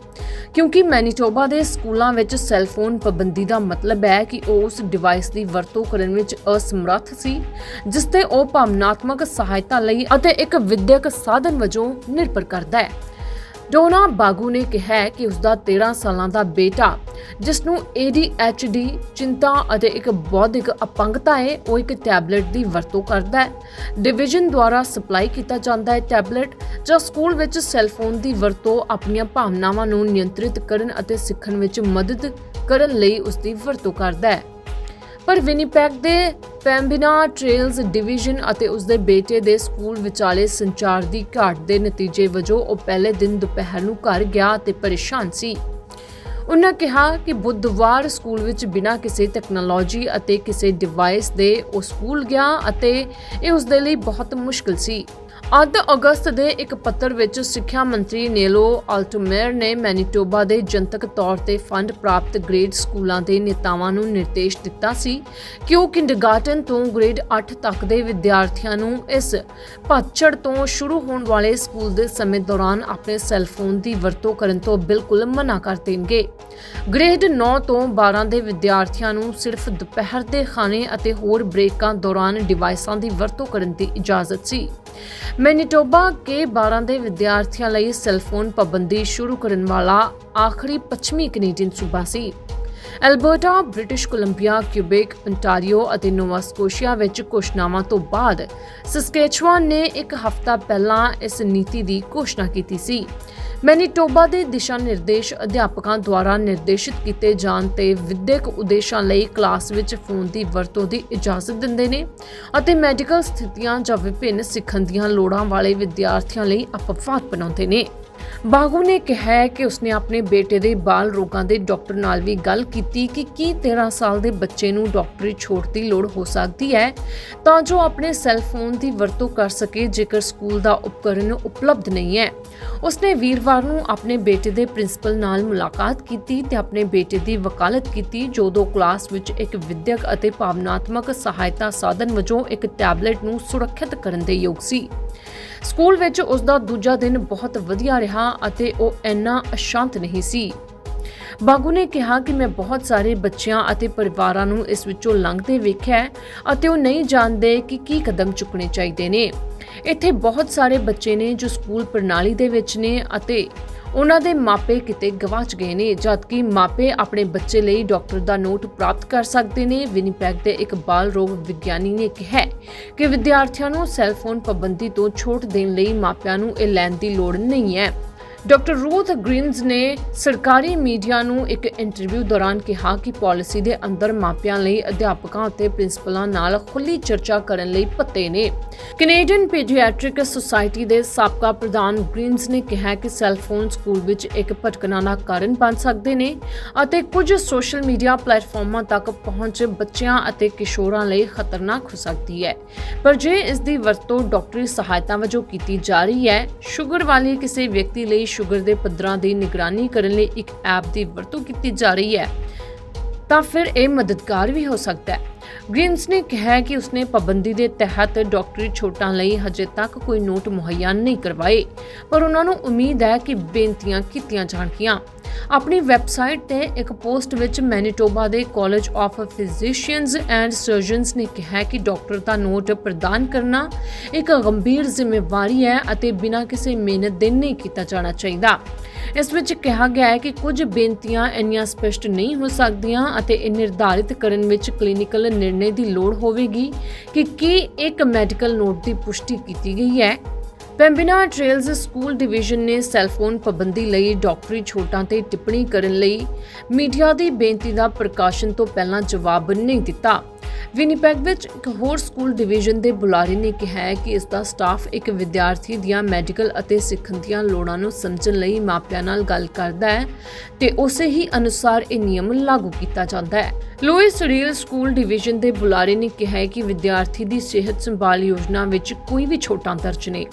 ਕਿਉਂਕਿ ਮੈਨੀਟੋਬਾ ਦੇ ਸਕੂਲਾਂ ਵਿੱਚ ਸੈੱਲਫੋਨ ਪਾਬੰਦੀ ਦਾ ਮਤਲਬ ਹੈ ਕਿ ਉਹ ਉਸ ਡਿਵਾਈਸ ਦੀ ਵਰਤੋਂ ਕਰਨ ਵਿੱਚ ਅਸਮਰੱਥ ਸੀ, ਜਿਸ ਤੇ ਉਹ ਭਾਵਨਾਤਮਕ ਸਹਾਇਤਾ ਲਈ ਅਤੇ ਇੱਕ ਵਿਦਿਅਕ ਸਾਧਨ ਵਜੋਂ ਨਿਰਭਰ ਕਰਦਾ ਹੈ। ਡੋਨਾ ਬਾਗੂ ਨੇ ਕਿਹਾ ਹੈ ਕਿ ਉਸਦਾ 13 ਸਾਲਾਂ ਦਾ ਬੇਟਾ ਜਿਸ ਨੂੰ ADHD ਚਿੰਤਾ ਅਤੇ ਇੱਕ ਬੌਧਿਕ ਅਪੰਗਤਾ ਹੈ, ਉਹ ਇੱਕ ਟੈਬਲੇਟ ਦੀ ਵਰਤੋਂ ਕਰਦਾ ਹੈ। ਡਿਵੀਜ਼ਨ ਦੁਆਰਾ ਸਪਲਾਈ ਕੀਤਾ ਜਾਂਦਾ ਹੈ ਟੈਬਲੇਟ, ਜਾਂ ਸਕੂਲ ਵਿੱਚ ਸੈੱਲਫੋਨ ਦੀ ਵਰਤੋਂ ਆਪਣੀਆਂ ਭਾਵਨਾਵਾਂ ਨੂੰ ਨਿਯੰਤਰਿਤ ਕਰਨ ਅਤੇ ਸਿੱਖਣ ਵਿੱਚ ਮਦਦ ਕਰਨ ਲਈ ਉਸ ਦੀ ਵਰਤੋਂ ਕਰਦਾ ਹੈ। ਪਰ ਵਿਨੀਪੈਗ ਦੇ ਪੈਂਬਿਨਾ ਟ੍ਰੇਲਸ ਡਿਵੀਜ਼ਨ ਅਤੇ ਉਸਦੇ ਬੇਟੇ ਦੇ ਸਕੂਲ ਵਿਚਾਲੇ ਸੰਚਾਰ ਦੀ ਘਾਟ ਦੇ ਨਤੀਜੇ ਵਜੋਂ ਉਹ ਪਹਿਲੇ ਦਿਨ ਦੁਪਹਿਰ ਨੂੰ ਘਰ ਗਿਆ ਤੇ ਪਰੇਸ਼ਾਨ ਸੀ। ਉਹਨਾਂ ਕਿਹਾ ਕਿ ਬੁੱਧਵਾਰ ਸਕੂਲ ਵਿੱਚ ਬਿਨਾਂ ਕਿਸੇ ਟੈਕਨੋਲੋਜੀ ਅਤੇ ਕਿਸੇ ਡਿਵਾਈਸ ਦੇ ਉਹ ਸਕੂਲ ਗਿਆ ਅਤੇ ਇਹ ਉਸ ਦੇ ਲਈ ਬਹੁਤ ਮੁਸ਼ਕਲ ਸੀ। ਅੱਧ ਅਗਸਤ ਦੇ ਇੱਕ ਪੱਤਰ ਵਿੱਚ ਸਿੱਖਿਆ ਮੰਤਰੀ ਨੇਲੋ ਅਲਟਮੇਰ ਨੇ ਮੈਨੀਟੋਬਾ ਦੇ ਜਨਤਕ ਤੌਰ ਤੇ ਫੰਡ ਪ੍ਰਾਪਤ ਗ੍ਰੇਡ ਸਕੂਲਾਂ ਦੇ ਨੇਤਾਵਾਂ ਨੂੰ ਨਿਰਦੇਸ਼ ਦਿੱਤਾ ਸੀ ਕਿ ਉਹ ਕਿੰਡਰਗਾਰਟਨ ਤੋਂ ਗ੍ਰੇਡ 8 ਤੱਕ ਦੇ ਵਿਦਿਆਰਥੀਆਂ ਨੂੰ ਇਸ ਪਤਝੜ ਤੋਂ ਸ਼ੁਰੂ ਹੋਣ ਵਾਲੇ ਸਕੂਲ ਦੇ ਸਮੇਂ ਦੌਰਾਨ ਆਪਣੇ ਸੈੱਲਫੋਨ ਦੀ ਵਰਤੋਂ ਕਰਨ ਤੋਂ ਬਿਲਕੁਲ ਮਨਾ ਕਰ ਦੇਣਗੇ। ਗ੍ਰੇਡ 9 ਤੋਂ 12 ਦੇ ਵਿਦਿਆਰਥੀਆਂ ਨੂੰ ਸਿਰਫ ਦੁਪਹਿਰ ਦੇ ਖਾਣੇ ਅਤੇ ਹੋਰ ਬ੍ਰੇਕਾਂ ਦੌਰਾਨ ਡਿਵਾਈਸਾਂ ਦੀ ਵਰਤੋਂ ਕਰਨ ਦੀ ਇਜਾਜ਼ਤ ਸੀ। ਮੈਨੀਟੋਬਾ ਕੇ 12 ਦੇ ਵਿਦਿਆਰਥੀਆਂ ਲਈ ਸੈੱਲਫੋਨ ਪਾਬੰਦੀ ਸ਼ੁਰੂ ਕਰਨ ਵਾਲਾ ਆਖਰੀ ਪੱਛਮੀ ਕੈਨੇਡੀਅਨ ਸੂਬਾ ਸੀ। Alberta, British Columbia, Quebec Ontario ਅਤੇ ਨੋਵਾ ਸਕੋਸ਼ੀਆ ਵਿੱਚ ਘੋਸ਼ਣਾਵਾਂ ਤੋਂ ਬਾਅਦ ਸਸਕੈਚੁਆਨ ਨੇ ਇੱਕ ਹਫ਼ਤਾ ਪਹਿਲਾਂ ਇਸ ਨੀਤੀ ਦੀ ਘੋਸ਼ਣਾ ਕੀਤੀ ਸੀ। ਮੈਨੀਟੋਬਾ ਦੇ ਦਿਸ਼ਾ ਨਿਰਦੇਸ਼ ਅਧਿਆਪਕਾਂ ਦੁਆਰਾ ਨਿਰਦੇਸ਼ਿਤ ਕੀਤੇ ਜਾਣ ਤੇ ਵਿਦਿਅਕ ਉਦੇਸ਼ਾਂ ਲਈ ਕਲਾਸ ਵਿੱਚ ਫੋਨ ਦੀ ਵਰਤੋਂ ਦੀ ਇਜਾਜ਼ਤ ਦਿੰਦੇ ਨੇ ਅਤੇ ਮੈਡੀਕਲ ਸਥਿਤੀਆਂ ਜਾਂ ਵਿਭਿੰਨ ਸਿੱਖਣ ਦੀਆਂ ਲੋੜਾਂ ਵਾਲੇ ਵਿਦਿਆਰਥੀਆਂ ਲਈ ਅਪਵਾਦ ਬਣਾਉਂਦੇ ਨੇ। ਬਾਗੂ ਨੇ ਕਿਹਾ ਕਿ ਉਸਨੇ ਆਪਣੇ ਬੇਟੇ ਦੇ ਬਾਲ ਰੋਗਾਂ ਦੇ ਡਾਕਟਰ ਨਾਲ ਵੀ ਗੱਲ ਕੀਤੀ ਕਿ ਕੀ 13 ਸਾਲ ਦੇ ਬੱਚੇ ਨੂੰ ਡਾਕਟਰੀ ਛੋਟ ਦੀ ਲੋੜ ਹੋ ਸਕਦੀ ਹੈ, ਤਾਂ ਜੋ ਆਪਣੇ ਸੈੱਲ ਦੀ ਵਰਤੋਂ ਕਰ ਸਕੇ, ਜੇਕਰ ਸਕੂਲ ਦਾ ਉਪਕਰਨ ਉਪਲਬਧ ਨਹੀਂ ਹੈ। ਉਸਨੇ ਵੀਰਵਾਰ ਨੂੰ ਆਪਣੇ ਬੇਟੇ ਦੇ ਪ੍ਰਿੰਸੀਪਲ ਨਾਲ ਮੁਲਾਕਾਤ ਕੀਤੀ ਤੇ ਆਪਣੇ ਬੇਟੇ ਦੀ ਵਕਾਲਤ ਕੀਤੀ ਜੋ ਦੋ ਕਲਾਸ ਵਿੱਚ ਇੱਕ ਵਿਦਿਅਕ ਅਤੇ ਭਾਵਨਾਤਮਕ ਸਹਾਇਤਾ ਸਾਧਨ ਵਜੋਂ ਇੱਕ ਟੈਬਲੇਟ ਨੂੰ ਸੁਰੱਖਿਅਤ ਕਰਨ ਦੇ ਯੋਗ ਸੀ। ਸਕੂਲ ਵਿੱਚ ਉਸ ਦਾ ਦੂਜਾ ਦਿਨ ਬਹੁਤ ਵਧੀਆ ਰਿਹਾ ਅਤੇ ਉਹ ਇੰਨਾ ਅਸ਼ਾਂਤ ਨਹੀਂ ਸੀ। ਬਾਗੂ ਨੇ ਕਿਹਾ ਕਿ ਮੈਂ ਬਹੁਤ ਸਾਰੇ ਬੱਚਿਆਂ ਅਤੇ ਪਰਿਵਾਰਾਂ ਨੂੰ ਇਸ ਵਿੱਚੋਂ ਲੰਘਦੇ ਵੇਖਿਆ ਅਤੇ ਉਹ ਨਹੀਂ ਜਾਣਦੇ ਕਿ ਕੀ ਕਦਮ ਚੁੱਕਣੇ ਚਾਹੀਦੇ ਨੇ। ਇੱਥੇ ਬਹੁਤ ਸਾਰੇ ਬੱਚੇ ਨੇ ਜੋ ਸਕੂਲ ਪ੍ਰਣਾਲੀ ਦੇ ਵਿੱਚ ਨੇ ਅਤੇ ਉਹਨਾਂ ਦੇ ਮਾਪੇ ਕਿਤੇ ਗਵਾਚ ਗਏ ਨੇ, ਜਦਕਿ ਮਾਪੇ ਆਪਣੇ ਬੱਚੇ ਲਈ ਡਾਕਟਰ ਦਾ ਨੋਟ ਪ੍ਰਾਪਤ ਕਰ ਸਕਦੇ ਨੇ, ਵਿਨੀਪੈਗ ਦੇ ਇੱਕ ਬਾਲ ਰੋਗ ਵਿਗਿਆਨੀ ਨੇ ਕਿਹਾ ਕਿ ਵਿਦਿਆਰਥੀਆਂ ਨੂੰ ਸੈੱਲ ਫੋਨ ਪਾਬੰਦੀ ਤੋਂ ਛੋਟ ਦੇਣ ਲਈ ਮਾਪਿਆਂ ਨੂੰ ਇਹ ਲੈਣ ਦੀ ਲੋੜ ਨਹੀਂ ਹੈ। ਡਾਕਟਰ ਰੂਥ ਗ੍ਰੀਨਜ਼ ਨੇ ਸਰਕਾਰੀ ਮੀਡੀਆ ਨੂੰ ਇੱਕ ਇੰਟਰਵਿਊ ਦੌਰਾਨ ਕਿਹਾ ਕਿ ਪਾਲਿਸੀ ਦੇ ਅੰਦਰ ਮਾਪਿਆਂ ਲਈ ਅਧਿਆਪਕਾਂ ਅਤੇ ਪ੍ਰਿੰਸੀਪਲਾਂ ਨਾਲ ਖੁੱਲੀ ਚਰਚਾ ਕਰਨ ਲਈ ਪੱਤੇ ਨੇ। ਕੈਨੇਡੀਅਨ ਪੀਡੀਆਟ੍ਰਿਕ ਸੁਸਾਇਟੀ ਦੇ ਸਾਬਕਾ ਪ੍ਰਧਾਨ ਗ੍ਰੀਨਜ਼ ਨੇ ਕਿਹਾ ਕਿ ਸੈੱਲ ਫੋਨ ਸਕੂਲ ਵਿੱਚ ਇੱਕ ਭਟਕਣਾ ਦਾ ਕਾਰਨ ਬਣ ਸਕਦੇ ਨੇ ਅਤੇ ਕੁਝ ਸੋਸ਼ਲ ਮੀਡੀਆ ਪਲੇਟਫਾਰਮਾਂ ਤੱਕ ਪਹੁੰਚ ਬੱਚਿਆਂ ਅਤੇ ਕਿਸ਼ੋਰਾਂ ਲਈ ਖਤਰਨਾਕ ਹੋ ਸਕਦੀ ਹੈ। ਪਰ ਜੇ ਇਸ ਦੀ ਵਰਤੋਂ ਡਾਕਟਰੀ ਸਹਾਇਤਾ ਵਜੋਂ ਕੀਤੀ ਜਾ ਰਹੀ ਹੈ, ਸ਼ੂਗਰ ਵਾਲੇ ਕਿਸੇ ਵਿਅਕਤੀ ਲਈ ਸ਼ੂਗਰ ਦੇ ਪੱਧਰਾਂ ਦੀ ਨਿਗਰਾਨੀ ਕਰਨ ਲਈ ਇੱਕ ਐਪ ਦੀ ਵਰਤੋਂ ਕੀਤੀ ਜਾ ਰਹੀ ਹੈ, ਤਾਂ ਫਿਰ ਇਹ ਮਦਦਗਾਰ ਵੀ ਹੋ ਸਕਦਾ ਹੈ। ਗ੍ਰੀਨਸ ਨੇ ਕਿਹਾ ਕਿ ਉਸਨੇ ਪਾਬੰਦੀ ਦੇ ਤਹਿਤ ਡਾਕਟਰੀ ਛੋਟਾਂ ਲਈ ਹਜੇ ਤੱਕ ਕੋਈ ਨੋਟ ਮੁਹੱਈਆ ਨਹੀਂ ਕਰਵਾਏ, ਪਰ ਉਹਨਾਂ ਨੂੰ ਉਮੀਦ ਹੈ ਕਿ ਬੇਨਤੀਆਂ ਕੀਤੀਆਂ ਜਾਣਗੀਆਂ। ਆਪਣੀ ਵੈਬਸਾਈਟ ਤੇ ਇੱਕ ਪੋਸਟ ਵਿੱਚ ਮੈਨੀਟੋਬਾ ਦੇ college of physicians and surgeons ਨੇ ਕਿਹਾ ਕਿ ਡਾਕਟਰ ਦਾ ਨੋਟ ਪ੍ਰਦਾਨ ਕਰਨਾ ਇੱਕ ਗੰਭੀਰ ਜ਼ਿੰਮੇਵਾਰੀ ਹੈ ਅਤੇ ਬਿਨਾਂ ਕਿਸੇ ਮਿਹਨਤ ਦੇ ਨਹੀਂ ਕੀਤਾ ਜਾਣਾ ਚਾਹੀਦਾ। ਇਸ ਵਿੱਚ ਕਿਹਾ ਗਿਆ ਹੈ ਕਿ ਕੁਝ ਬੇਨਤੀਆਂ ਇੰਨੀਆਂ ਸਪਸ਼ਟ ਨਹੀਂ ਹੋ ਸਕਦੀਆਂ ਅਤੇ ਇਹ ਨਿਰਧਾਰਿਤ ਕਰਨ ਵਿੱਚ ਕਲੀਨਿਕਲ ਨਿਰਣੇ ਦੀ ਲੋੜ ਹੋਵੇਗੀ ਕਿ ਕੀ ਇੱਕ ਮੈਡੀਕਲ ਨੋਟ ਦੀ ਪੁਸ਼ਟੀ ਕੀਤੀ ਗਈ ਹੈ। ਪੈਂਬਿਨਾ ਟ੍ਰੇਲਜ਼ ਸਕੂਲ ਡਿਵੀਜ਼ਨ ਨੇ ਸੈੱਲਫੋਨ ਪਾਬੰਦੀ ਲਈ ਡਾਕਟਰੀ ਛੋਟਾਂ ਤੇ ਟਿੱਪਣੀ ਕਰਨ ਲਈ ਮੀਡੀਆ ਦੀ ਬੇਨਤੀ ਦਾ ਪ੍ਰਕਾਸ਼ਨ ਤੋਂ ਪਹਿਲਾਂ ਜਵਾਬ ਨਹੀਂ ਦਿੱਤਾ। ਵਿਨੀਪੈਗ ਵਿੱਚ ਇੱਕ ਹੋਰ ਸਕੂਲ ਡਿਵੀਜ਼ਨ ਦੇ ਬੁਲਾਰੇ ਨੇ ਕਿਹਾ ਹੈ ਕਿ ਇਸ ਦਾ ਸਟਾਫ ਇੱਕ ਵਿਦਿਆਰਥੀ ਦੀਆਂ ਮੈਡੀਕਲ ਅਤੇ ਸਿੱਖਣ ਦੀਆਂ ਲੋੜਾਂ ਨੂੰ ਸਮਝਣ ਲਈ ਮਾਪਿਆਂ ਨਾਲ ਗੱਲ ਕਰਦਾ ਹੈ ਤੇ ਉਸੇ ਹੀ ਅਨੁਸਾਰ ਇਹ ਨਿਯਮ ਲਾਗੂ ਕੀਤਾ ਜਾਂਦਾ ਹੈ। ਲੂਇਸ ਰੀਲ ਸਕੂਲ ਡਿਵੀਜ਼ਨ ਦੇ ਬੁਲਾਰੇ ਨੇ ਕਿਹਾ ਹੈ ਕਿ ਵਿਦਿਆਰਥੀ ਦੀ ਸਿਹਤ ਸੰਭਾਲ ਯੋਜਨਾ ਵਿੱਚ ਕੋਈ ਵੀ ਛੋਟਾਂ ਦਰਜ ਨਹੀਂ।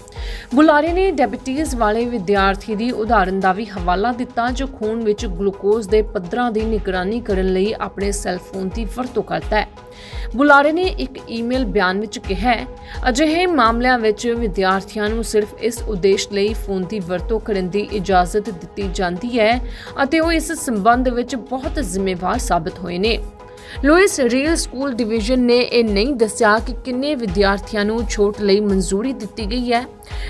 ਬੁਲਾਰੇ ਨੇ ਡਾਇਬੀਟੀਜ਼ ਵਾਲੇ ਵਿਦਿਆਰਥੀ ਦੀ ਉਦਾਹਰਨ ਦਾ ਵੀ ਹਵਾਲਾ ਦਿੱਤਾ, ਜੋ ਖੂਨ ਵਿੱਚ ਗਲੂਕੋਜ਼ ਦੇ ਪੱਧਰਾਂ ਦੀ ਨਿਗਰਾਨੀ ਕਰਨ ਲਈ ਆਪਣੇ ਸੈੱਲ ਫੋਨ ਦੀ ਵਰਤੋਂ ਕਰਦਾ ਹੈ। ਬੁਲਾਰੇ ਨੇ ਇੱਕ ਈਮੇਲ ਬਿਆਨ ਵਿੱਚ ਕਿਹਾ ਅਜਿਹੇ ਮਾਮਲਿਆਂ ਵਿੱਚ ਵਿਦਿਆਰਥੀਆਂ ਨੂੰ ਸਿਰਫ ਇਸ ਉਦੇਸ਼ ਲਈ ਫੋਨ ਦੀ ਵਰਤੋਂ ਕਰਨ ਦੀ ਇਜਾਜ਼ਤ ਦਿੱਤੀ ਜਾਂਦੀ ਹੈ ਅਤੇ ਉਹ ਇਸ ਸੰਬੰਧ ਵਿੱਚ ਬਹੁਤ ਜ਼ਿੰਮੇਵਾਰ ਸਾਬਤ ਹੋਏ ਨੇ। ਲੂਇਸ ਰੀਲ ਸਕੂਲ ਡਿਵੀਜ਼ਨ ਨੇ ਇਹ ਨਹੀਂ ਦੱਸਿਆ ਕਿ ਕਿੰਨੇ ਵਿਦਿਆਰਥੀਆਂ ਨੂੰ ਛੋਟ ਲਈ ਮਨਜ਼ੂਰੀ ਦਿੱਤੀ ਗਈ ਹੈ।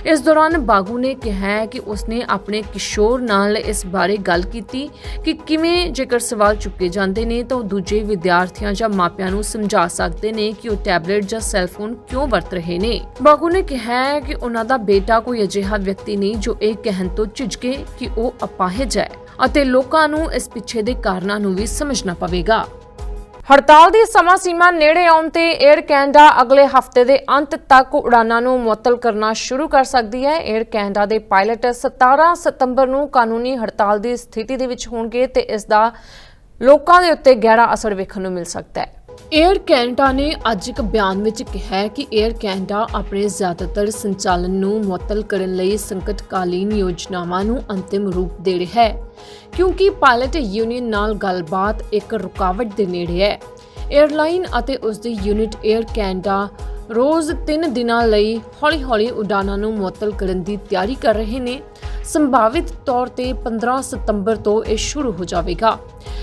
ਇਸ ਦੌਰਾਨ ਬਾਗੂ ਨੇ ਕਿਹਾ ਕਿ ਉਸਨੇ ਆਪਣੇ ਕਿਸ਼ੋਰ ਨਾਲ ਇਸ ਬਾਰੇ ਗੱਲ ਕੀਤੀ ਕਿ ਕਿਵੇਂ ਜੇਕਰ ਸਵਾਲ ਚੁੱਕੇ ਜਾਂਦੇ ਨੇ ਤਾਂ ਉਹ ਦੂਜੇ ਵਿਦਿਆਰਥੀਆਂ ਜਾਂ ਮਾਪਿਆਂ ਨੂੰ ਸਮਝਾ ਸਕਦੇ ਨੇ ਕਿ ਉਹ ਟੈਬਲੇਟ ਜਾਂ ਸੈੱਲਫੋਨ ਕਿਉਂ ਵਰਤ ਰਹੇ ਨੇ। ਬਾਗੂ ਨੇ ਕਿਹਾ ਹੈ ਕਿ ਉਹਨਾਂ ਦਾ ਬੇਟਾ ਕੋਈ ਅਜਿਹਾ ਵਿਅਕਤੀ ਨਹੀਂ ਜੋ ਇਹ ਕਹਿਣ ਤੋਂ ਝਿਜਕੇ ਕਿ ਉਹ ਅਪਾਹਜ ਹੈ ਅਤੇ ਲੋਕਾਂ ਨੂੰ ਇਸ ਪਿੱਛੇ ਦੇ ਕਾਰਨਾਂ ਨੂੰ ਵੀ ਸਮਝਣਾ ਪਵੇਗਾ। ਹੜਤਾਲ ਦੀ ਸਮਾਂ ਸੀਮਾ ਨੇੜੇ ਆਉਣ ਤੇ 에ਅਰ ਕੈਨੇਡਾ ਅਗਲੇ ਹਫ਼ਤੇ ਦੇ ਅੰਤ ਤੱਕ ਉਡਾਨਾਂ ਨੂੰ ਮੁਅੱਤਲ ਕਰਨਾ ਸ਼ੁਰੂ ਕਰ ਸਕਦੀ ਹੈ। 에ਅਰ ਕੈਨੇਡਾ ਦੇ ਪਾਇਲਟ 17 ਸਤੰਬਰ ਨੂੰ ਕਾਨੂੰਨੀ ਹੜਤਾਲ ਦੀ ਸਥਿਤੀ ਦੇ ਵਿੱਚ ਹੋਣਗੇ ਤੇ ਇਸ ਦਾ ਲੋਕਾਂ ਦੇ ਉੱਤੇ ਗਹਿਰਾ ਅਸਰ ਵੇਖਣ ਨੂੰ ਮਿਲ ਸਕਦਾ ਹੈ। ਏਅਰ ਕੈਨੇਡਾ ਨੇ ਅੱਜ ਇੱਕ ਬਿਆਨ ਵਿੱਚ ਕਿਹਾ ਕਿ ਏਅਰ ਕੈਨੇਡਾ ਆਪਣੇ ਜ਼ਿਆਦਾਤਰ ਸੰਚਾਲਨ ਨੂੰ ਮੁਅੱਤਲ ਕਰਨ ਲਈ ਸੰਕਟਕਾਲੀਨ ਯੋਜਨਾਵਾਂ ਨੂੰ ਅੰਤਿਮ ਰੂਪ ਦੇ ਰਿਹਾ ਹੈ, ਕਿਉਂਕਿ ਪਾਇਲਟ ਯੂਨੀਅਨ ਨਾਲ ਗੱਲਬਾਤ ਇੱਕ ਰੁਕਾਵਟ ਦੇ ਨੇੜੇ ਹੈ। ਏਅਰਲਾਈਨ ਅਤੇ ਉਸ ਦੀ ਯੂਨਿਟ ਏਅਰ ਕੈਨੇਡਾ ਰੋਜ਼ 3 ਦਿਨਾਂ ਲਈ ਹੌਲੀ-ਹੌਲੀ ਉਡਾਨਾਂ ਨੂੰ ਮੁਅੱਤਲ ਕਰਨ ਦੀ ਤਿਆਰੀ ਕਰ ਰਹੇ ਨੇ। ਸੰਭਾਵਿਤ ਤੌਰ ਤੇ 15 ਸਤੰਬਰ ਤੋਂ ਇਹ ਸ਼ੁਰੂ ਹੋ ਜਾਵੇਗਾ।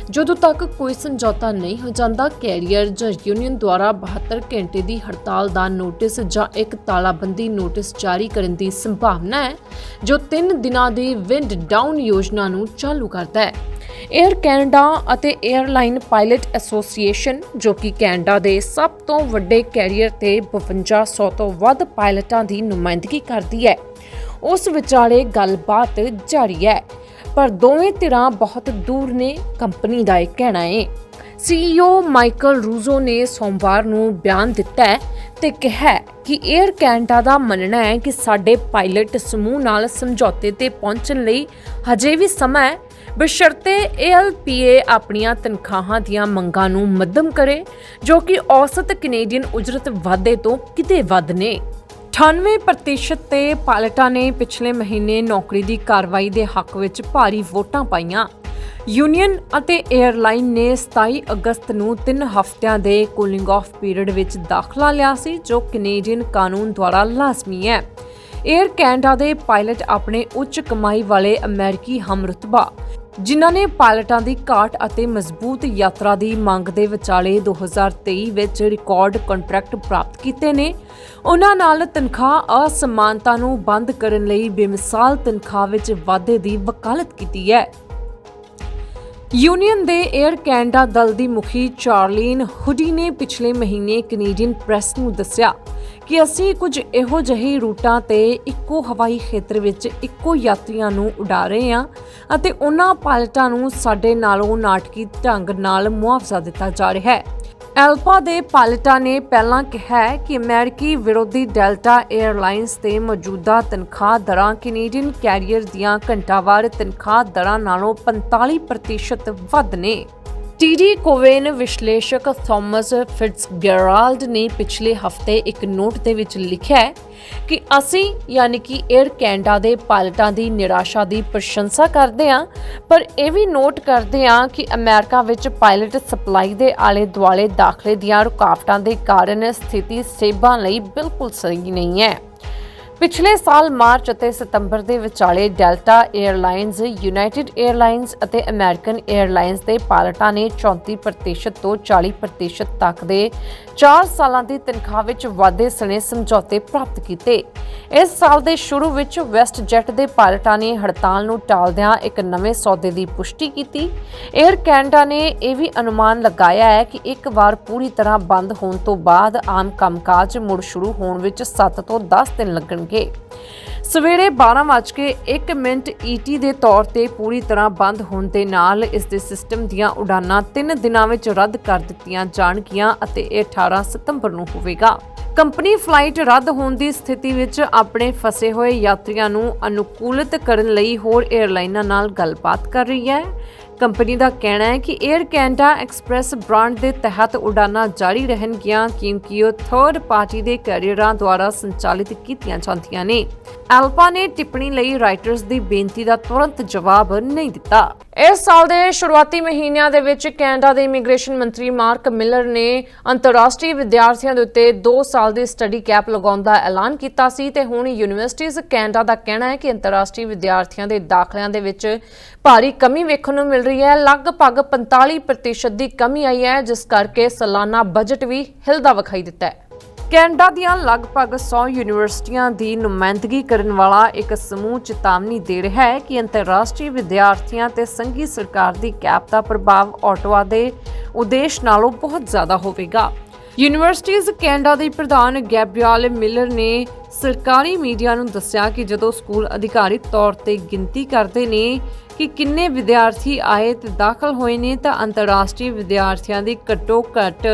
ਜਦੋਂ ਤੱਕ ਕੋਈ ਸਮਝੌਤਾ ਨਹੀਂ ਹੋ ਜਾਂਦਾ, ਕੈਰੀਅਰ ਜਾਂ ਯੂਨੀਅਨ ਦੁਆਰਾ 72 ਘੰਟੇ ਦੀ ਹੜਤਾਲ ਦਾ ਨੋਟਿਸ ਜਾਂ ਇੱਕ ਤਾਲਾਬੰਦੀ ਨੋਟਿਸ ਜਾਰੀ ਕਰਨ ਦੀ ਸੰਭਾਵਨਾ ਹੈ, ਜੋ 3 ਦਿਨਾਂ ਦੀ ਵਿੰਡ ਡਾਊਨ ਯੋਜਨਾ ਨੂੰ ਚਾਲੂ ਕਰਦਾ ਹੈ। 에ਅਰ ਕੈਨੇਡਾ ਅਤੇ 에ਅਰਲਾਈਨ ਪਾਇਲਟ ਐਸੋਸੀਏਸ਼ਨ, ਜੋ ਕਿ ਕੈਨੇਡਾ ਦੇ ਸਭ ਤੋਂ ਵੱਡੇ ਕੈਰੀਅਰ ਤੇ 5200 ਤੋਂ ਵੱਧ ਪਾਇਲਟਾਂ ਦੀ ਨੁਮਾਇੰਦਗੀ ਕਰਦੀ ਹੈ, ਉਸ ਵਿਚਾਲੇ ਗੱਲਬਾਤ ਜਾਰੀ ਹੈ। ਪਰ ਦੋਵੇਂ ਧਿਰਾਂ ਬਹੁਤ ਦੂਰ ਨੇ, ਕੰਪਨੀ ਦਾ ਇਹ ਕਹਿਣਾ ਹੈ ਸੀਈਓ ਮਾਈਕਲ ਰੂਜ਼ੋ ਨੇ ਸੋਮਵਾਰ ਨੂੰ ਬਿਆਨ ਦਿੱਤਾ ਹੈ ਤੇ ਕਿਹਾ ਕਿ 에ਅਰ ਕੈਨੇਡਾ ਦਾ ਮੰਨਣਾ ਹੈ ਕਿ ਸਾਡੇ ਪਾਇਲਟ ਸਮੂਹ ਨਾਲ ਸਮਝੌਤੇ ਤੇ ਪਹੁੰਚਣ ਲਈ ਹਜੇ ਵੀ ਸਮਾਂ ਹੈ। ਬਸ਼ਰਤੇ ਏਐਲਪੀਏ ਆਪਣੀਆਂ ਤਨਖਾਹਾਂ ਦੀਆਂ ਮੰਗਾਂ ਨੂੰ ਮੱਧਮ ਕਰੇ, ਜੋ ਕਿ ਔਸਤ ਕੈਨੇਡੀਅਨ ਉਜਰਤ ਵਾਧੇ ਤੋਂ ਕਿਤੇ ਵੱਧ ਨੇ। 98% ਤੇ ਪਾਇਲਟਾਂ ਨੇ ਪਿਛਲੇ ਮਹੀਨੇ ਨੌਕਰੀ ਦੀ ਕਾਰਵਾਈ ਦੇ ਹੱਕ ਵਿੱਚ ਭਾਰੀ ਵੋਟਾਂ ਪਾਈਆਂ। ਯੂਨੀਅਨ ਅਤੇ 에ਅਰਲਾਈਨ ਨੇ 27 ਅਗਸਤ ਨੂੰ 3 ਹਫ਼ਤਿਆਂ ਦੇ ਕੂਲਿੰਗ ਆਫ ਪੀਰੀਅਡ ਵਿੱਚ ਦਾਖਲਾ ਲਿਆ ਸੀ, ਜੋ ਕੈਨੇਡੀਅਨ ਕਾਨੂੰਨ ਦੁਆਰਾ ਲਾਜ਼ਮੀ ਹੈ। 에ਅਰ ਕੈਨੇਡਾ ਦੇ ਪਾਇਲਟ ਆਪਣੇ ਉੱਚ ਕਮਾਈ ਵਾਲੇ ਅਮਰੀਕੀ ਹਮਰਤਬਾ ਜਿਨ੍ਹਾਂ ਨੇ ਪਾਇਲਟਾਂ ਦੀ ਘਾਟ ਅਤੇ ਮਜ਼ਬੂਤ ਯਾਤਰਾ ਦੀ ਮੰਗ ਦੇ ਵਿਚਾਲੇ 2023 ਵਿੱਚ ਰਿਕਾਰਡ ਕੰਟਰੈਕਟ ਪ੍ਰਾਪਤ ਕੀਤੇ ਨੇ। ਉਹਨਾਂ ਨਾਲ ਤਨਖਾਹ ਅਸਮਾਨਤਾ ਨੂੰ ਬੰਦ ਕਰਨ ਲਈ ਬੇਮਿਸਾਲ ਤਨਖਾਹ ਵਿੱਚ ਵਾਧੇ ਦੀ ਵਕਾਲਤ ਕੀਤੀ ਹੈ। ਯੂਨੀਅਨ ਦੇ 에ਅਰ ਕੈਨੇਡਾ ਦਲ ਦੀ ਮੁਖੀ ਚਾਰਲੀਨ ਹੁਡੀ ਨੇ ਪਿਛਲੇ ਮਹੀਨੇ ਕੈਨੇਡੀਅਨ ਪ੍ਰੈਸ ਨੂੰ ਦੱਸਿਆ ਕਿ ਅਸੀਂ ਕੁਝ ਇਹੋ ਜਿਹੇ ਰੂਟਾਂ ਤੇ ਇੱਕੋ ਹਵਾਈ ਖੇਤਰ ਵਿੱਚ ਇੱਕੋ ਯਾਤਰੀਆਂ ਨੂੰ ਉਡਾ ਰਹੇ ਹਾਂ ਅਤੇ ਉਹਨਾਂ ਪਾਇਲਟਾਂ ਨੂੰ ਸਾਡੇ ਨਾਲੋਂ ਨਾਟਕੀ ਢੰਗ ਨਾਲ ਮੁਆਵਜ਼ਾ ਦਿੱਤਾ ਜਾ ਰਿਹਾ ਹੈ। ਐਲਪਾ ਦੇ ਪਾਇਲਟਾਂ ਨੇ ਪਹਿਲਾਂ ਕਿਹਾ ਕਿ ਅਮਰੀਕੀ ਵਿਰੋਧੀ ਡੈਲਟਾ 에ਅਰਲਾਈਨਸ ਤੇ ਮੌਜੂਦਾ ਤਨਖਾਹ ਦਰਾਂ ਕੈਨੇਡੀਅਨ ਕੈਰੀਅਰ ਦੀਆਂ ਘੰਟਾਵਾਰ ਤਨਖਾਹ ਦਰਾਂ ਨਾਲੋਂ 45% ਵੱਧ ਨੇ। ਟੀਡੀ ਕੋਵੇਨ ਵਿਸ਼ਲੇਸ਼ਕ ਥਾਮਸ ਫਿਟਜ਼ਗੈਰਾਲਡ ਨੇ ਪਿਛਲੇ ਹਫ਼ਤੇ ਇੱਕ ਨੋਟ ਦੇ ਵਿੱਚ ਲਿਖਿਆ ਹੈ ਕਿ ਅਸੀਂ ਯਾਨੀ ਕਿ 에ਅਰ ਕੈਨੇਡਾ ਦੇ ਪਾਇਲਟਾਂ ਦੀ ਨਿਰਾਸ਼ਾ ਦੀ ਪ੍ਰਸ਼ੰਸਾ ਕਰਦੇ ਹਾਂ, ਪਰ ਇਹ ਵੀ ਨੋਟ ਕਰਦੇ ਹਾਂ ਕਿ ਅਮਰੀਕਾ ਵਿੱਚ ਪਾਇਲਟ ਸਪਲਾਈ ਦੇ ਆਲੇ ਦੁਆਲੇ ਦਾਖਲੇ ਦੀਆਂ ਰੁਕਾਵਟਾਂ ਦੇ ਕਾਰਨ ਸਥਿਤੀ ਸੇਬਾਂ ਲਈ ਬਿਲਕੁਲ ਸਹੀ ਨਹੀਂ ਹੈ। ਪਿਛਲੇ ਸਾਲ ਮਾਰਚ ਅਤੇ ਸਤੰਬਰ ਦੇ ਵਿਚਾਲੇ ਡੈਲਟਾ 에ਅਰਲਾਈਨਜ਼ ਯੂਨਾਈਟਿਡ 에ਅਰਲਾਈਨਜ਼ ਅਤੇ ਅਮਰੀਕਨ 에ਅਰਲਾਈਨਜ਼ ਦੇ ਪਾਇਲਟਾਂ ਨੇ 34% ਤੋਂ 40% ਤੱਕ ਦੇ 4 ਸਾਲਾਂ ਦੀ ਤਨਖਾਹ ਵਿੱਚ ਵਾਧੇ ਸਣੇ ਸਮਝੌਤੇ ਪ੍ਰਾਪਤ ਕੀਤੇ। ਇਸ ਸਾਲ ਦੇ ਸ਼ੁਰੂ ਵਿੱਚ ਵੈਸਟ ਜੈਟ ਦੇ ਪਾਇਲਟਾਂ ਨੇ ਹੜਤਾਲ ਨੂੰ ਟਾਲਦਿਆਂ ਇੱਕ ਨਵੇਂ ਸੌਦੇ ਦੀ ਪੁਸ਼ਟੀ ਕੀਤੀ। 에ਅਰ ਕੈਨੇਡਾ ਨੇ ਇਹ ਵੀ ਅਨੁਮਾਨ ਲਗਾਇਆ ਹੈ ਕਿ ਇੱਕ ਵਾਰ ਪੂਰੀ ਤਰ੍ਹਾਂ ਬੰਦ ਹੋਣ ਤੋਂ ਬਾਅਦ ਆਮ ਕੰਮਕਾਜ ਮੁੜ ਸ਼ੁਰੂ ਹੋਣ ਵਿੱਚ 7 ਤੋਂ 10 ਦਿਨ ਲੱਗਣਗੇ। ਸਵੇਰੇ 12:01 ਮਿੰਟ ਈਟੀ ਦੇ ਤੌਰ ਤੇ ਪੂਰੀ ਤਰ੍ਹਾਂ ਬੰਦ ਹੋਣ ਦੇ ਨਾਲ ਇਸ ਦੇ ਸਿਸਟਮ ਦੀਆਂ ਉਡਾਨਾਂ 3 ਦਿਨਾਂ ਵਿੱਚ ਰੱਦ ਕਰ ਦਿੱਤੀਆਂ ਜਾਣਗੀਆਂ ਅਤੇ ਇਹ 18 ਸਤੰਬਰ ਨੂੰ ਹੋਵੇਗਾ। ਕੰਪਨੀ ਫਲਾਈਟ ਰੱਦ ਹੋਣ ਦੀ ਸਥਿਤੀ ਵਿੱਚ ਆਪਣੇ ਫਸੇ ਹੋਏ ਯਾਤਰੀਆਂ ਨੂੰ ਅਨੁਕੂਲਿਤ ਕਰਨ ਲਈ ਹੋਰ 에ਅਰਲਾਈਨਾਂ ਨਾਲ ਗੱਲਬਾਤ ਕਰ ਰਹੀ ਹੈ। ਕੰਪਨੀ ਦਾ ਕਹਿਣਾ ਹੈ ਕਿ 에ਅਰ ਕੈਨੇਡਾ ਐਕਸਪ੍ਰੈਸ ਬ੍ਰਾਂਡ ਦੇ ਤਹਿਤ ਉਡਾਨਾਂ ਜਾਰੀ ਰਹਿਣਗੀਆਂ, ਕਿਉਂਕਿ ਉਹ ਥਰਡ ਪਾਰਟੀ ਦੇ ਕੈਰੀਅਰਾਂ ਦੁਆਰਾ ਸੰਚਾਲਿਤ ਕੀਤੀਆਂ ਜਾਂਦੀਆਂ ਨੇ। ਐਲਪਾ ਨੇ ਟਿੱਪਣੀ ਲਈ ਰਾਈਟਰਸ ਦੀ ਬੇਨਤੀ ਦਾ ਤੁਰੰਤ ਜਵਾਬ ਨਹੀਂ ਦਿੱਤਾ। ਇਸ ਸਾਲ ਦੇ ਸ਼ੁਰੂਆਤੀ ਮਹੀਨਿਆਂ ਦੇ ਵਿੱਚ ਕੈਨੇਡਾ ਦੇ ਇਮੀਗ੍ਰੇਸ਼ਨ ਮੰਤਰੀ ਮਾਰਕ ਮਿਲਰ ਨੇ ਅੰਤਰਰਾਸ਼ਟਰੀ ਵਿਦਿਆਰਥੀਆਂ ਦੇ ਉੱਤੇ 2 ਸਾਲ ਦੀ ਸਟੱਡੀ ਕੈਪ ਲਗਾਉਣ ਦਾ ਐਲਾਨ ਕੀਤਾ ਸੀ ਤੇ ਹੁਣ ਯੂਨੀਵਰਸਿਟੀਜ਼ ਕੈਨੇਡਾ ਦਾ ਕਹਿਣਾ ਹੈ ਕਿ ਅੰਤਰਰਾਸ਼ਟਰੀ ਵਿਦਿਆਰਥੀਆਂ ਦੇ ਦਾਖਲਿਆਂ ਦੇ ਵਿੱਚ ਭਾਰੀ ਕਮੀ ਵੇਖਣ ਨੂੰ ਮਿਲ ਰਹੀ ਹੈ। ਲਗਭਗ 45% ਦੀ ਕਮੀ ਆਈ ਹੈ, ਜਿਸ ਕਰਕੇ ਸਾਲਾਨਾ ਬਜਟ ਵੀ ਹਿਲਦਾ ਵਿਖਾਈ ਦਿੱਤਾ ਹੈ। ਕੈਨੇਡਾ ਦੀਆਂ ਲਗਭਗ 100 ਯੂਨੀਵਰਸਿਟੀਆਂ ਦੀ ਨੁਮਾਇੰਦਗੀ ਕਰਨ ਵਾਲਾ ਇੱਕ ਸਮੂਹ ਚੇਤਾਵਨੀ ਦੇ ਰਿਹਾ ਹੈ ਕਿ ਅੰਤਰਰਾਸ਼ਟਰੀ ਵਿਦਿਆਰਥੀਆਂ ਤੇ ਸੰਘੀ ਸਰਕਾਰ ਦੀ ਕੈਪ ਦਾ ਪ੍ਰਭਾਵ ਆਟੋਆ ਦੇ ਉਦੇਸ਼ ਨਾਲੋਂ ਬਹੁਤ ਜ਼ਿਆਦਾ ਹੋਵੇਗਾ। ਯੂਨੀਵਰਸਿਟੀਜ਼ ਕੈਨੇਡਾ ਦੇ ਪ੍ਰਧਾਨ ਗੈਬਰੀਅਲ ਮਿਲਰ ਨੇ ਸਰਕਾਰੀ ਮੀਡੀਆ ਨੂੰ ਦੱਸਿਆ ਕਿ ਜਦੋਂ ਸਕੂਲ ਅਧਿਕਾਰਿਤ ਤੌਰ ਤੇ ਗਿਣਤੀ ਕਰਦੇ ਨੇ ਕਿ ਕਿੰਨੇ ਵਿਦਿਆਰਥੀ ਆਏ ਤੇ ਦਾਖਲ ਹੋਏ ਨੇ ਤਾਂ ਅੰਤਰਰਾਸ਼ਟਰੀ ਵਿਦਿਆਰਥੀਆਂ ਦੀ ਘੱਟੋ ਘੱਟ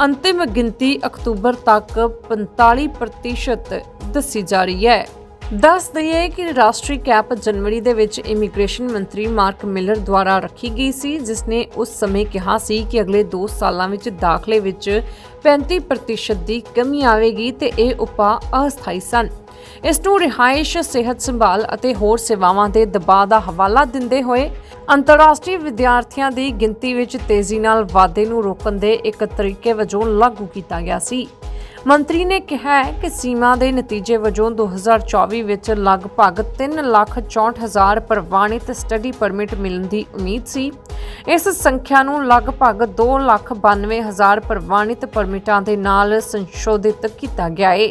ਅੰਤਿਮ ਗਿਣਤੀ ਅਕਤੂਬਰ ਤੱਕ 45% ਦੱਸੀ ਜਾ ਰਹੀ ਹੈ। ਦੱਸ ਦਈਏ ਕਿ ਰਾਸ਼ਟਰੀ ਕੈਪ ਜਨਵਰੀ ਦੇ ਵਿੱਚ ਇਮੀਗ੍ਰੇਸ਼ਨ ਮੰਤਰੀ ਮਾਰਕ ਮਿਲਰ ਦੁਆਰਾ ਰੱਖੀ ਗਈ ਸੀ, ਜਿਸ ਨੇ ਉਸ ਸਮੇਂ ਕਿਹਾ ਸੀ ਕਿ ਅਗਲੇ 2 ਸਾਲਾਂ ਵਿੱਚ ਦਾਖਲੇ ਵਿੱਚ 35% ਦੀ ਕਮੀ ਆਵੇਗੀ ਤੇ ਇਹ ਉਪਾਅ ਅਸਥਾਈ ਸਨ। ਇਸ ਨੂੰ ਰਿਹਾਇਸ਼, ਸਿਹਤ ਸੰਭਾਲ ਅਤੇ ਹੋਰ ਸੇਵਾਵਾਂ ਦੇ ਦਬਾਅ ਦਾ ਹਵਾਲਾ ਦਿੰਦੇ ਹੋਏ ਅੰਤਰਰਾਸ਼ਟਰੀ ਵਿਦਿਆਰਥੀਆਂ ਦੀ ਗਿਣਤੀ ਵਿੱਚ ਤੇਜ਼ੀ ਨਾਲ ਵਾਧੇ ਨੂੰ ਰੋਕਣ ਦੇ ਇੱਕ ਤਰੀਕੇ ਵਜੋਂ ਲਾਗੂ ਕੀਤਾ ਗਿਆ ਸੀ। ਮੰਤਰੀ ਨੇ ਕਿਹਾ ਹੈ ਕਿ ਸੀਮਾ ਦੇ ਨਤੀਜੇ ਵਜੋਂ 2024 ਵਿੱਚ ਲਗਭਗ 364000 ਪ੍ਰਵਾਨਿਤ ਸਟੱਡੀ ਪਰਮਿਟ ਮਿਲਣ ਦੀ ਉਮੀਦ ਸੀ। ਇਸ ਸੰਖਿਆ ਨੂੰ ਲਗਭਗ 292000 ਪ੍ਰਵਾਨਿਤ ਪਰਮਿਟਾਂ ਦੇ ਨਾਲ ਸੰਸ਼ੋਧਿਤ ਕੀਤਾ ਗਿਆ ਹੈ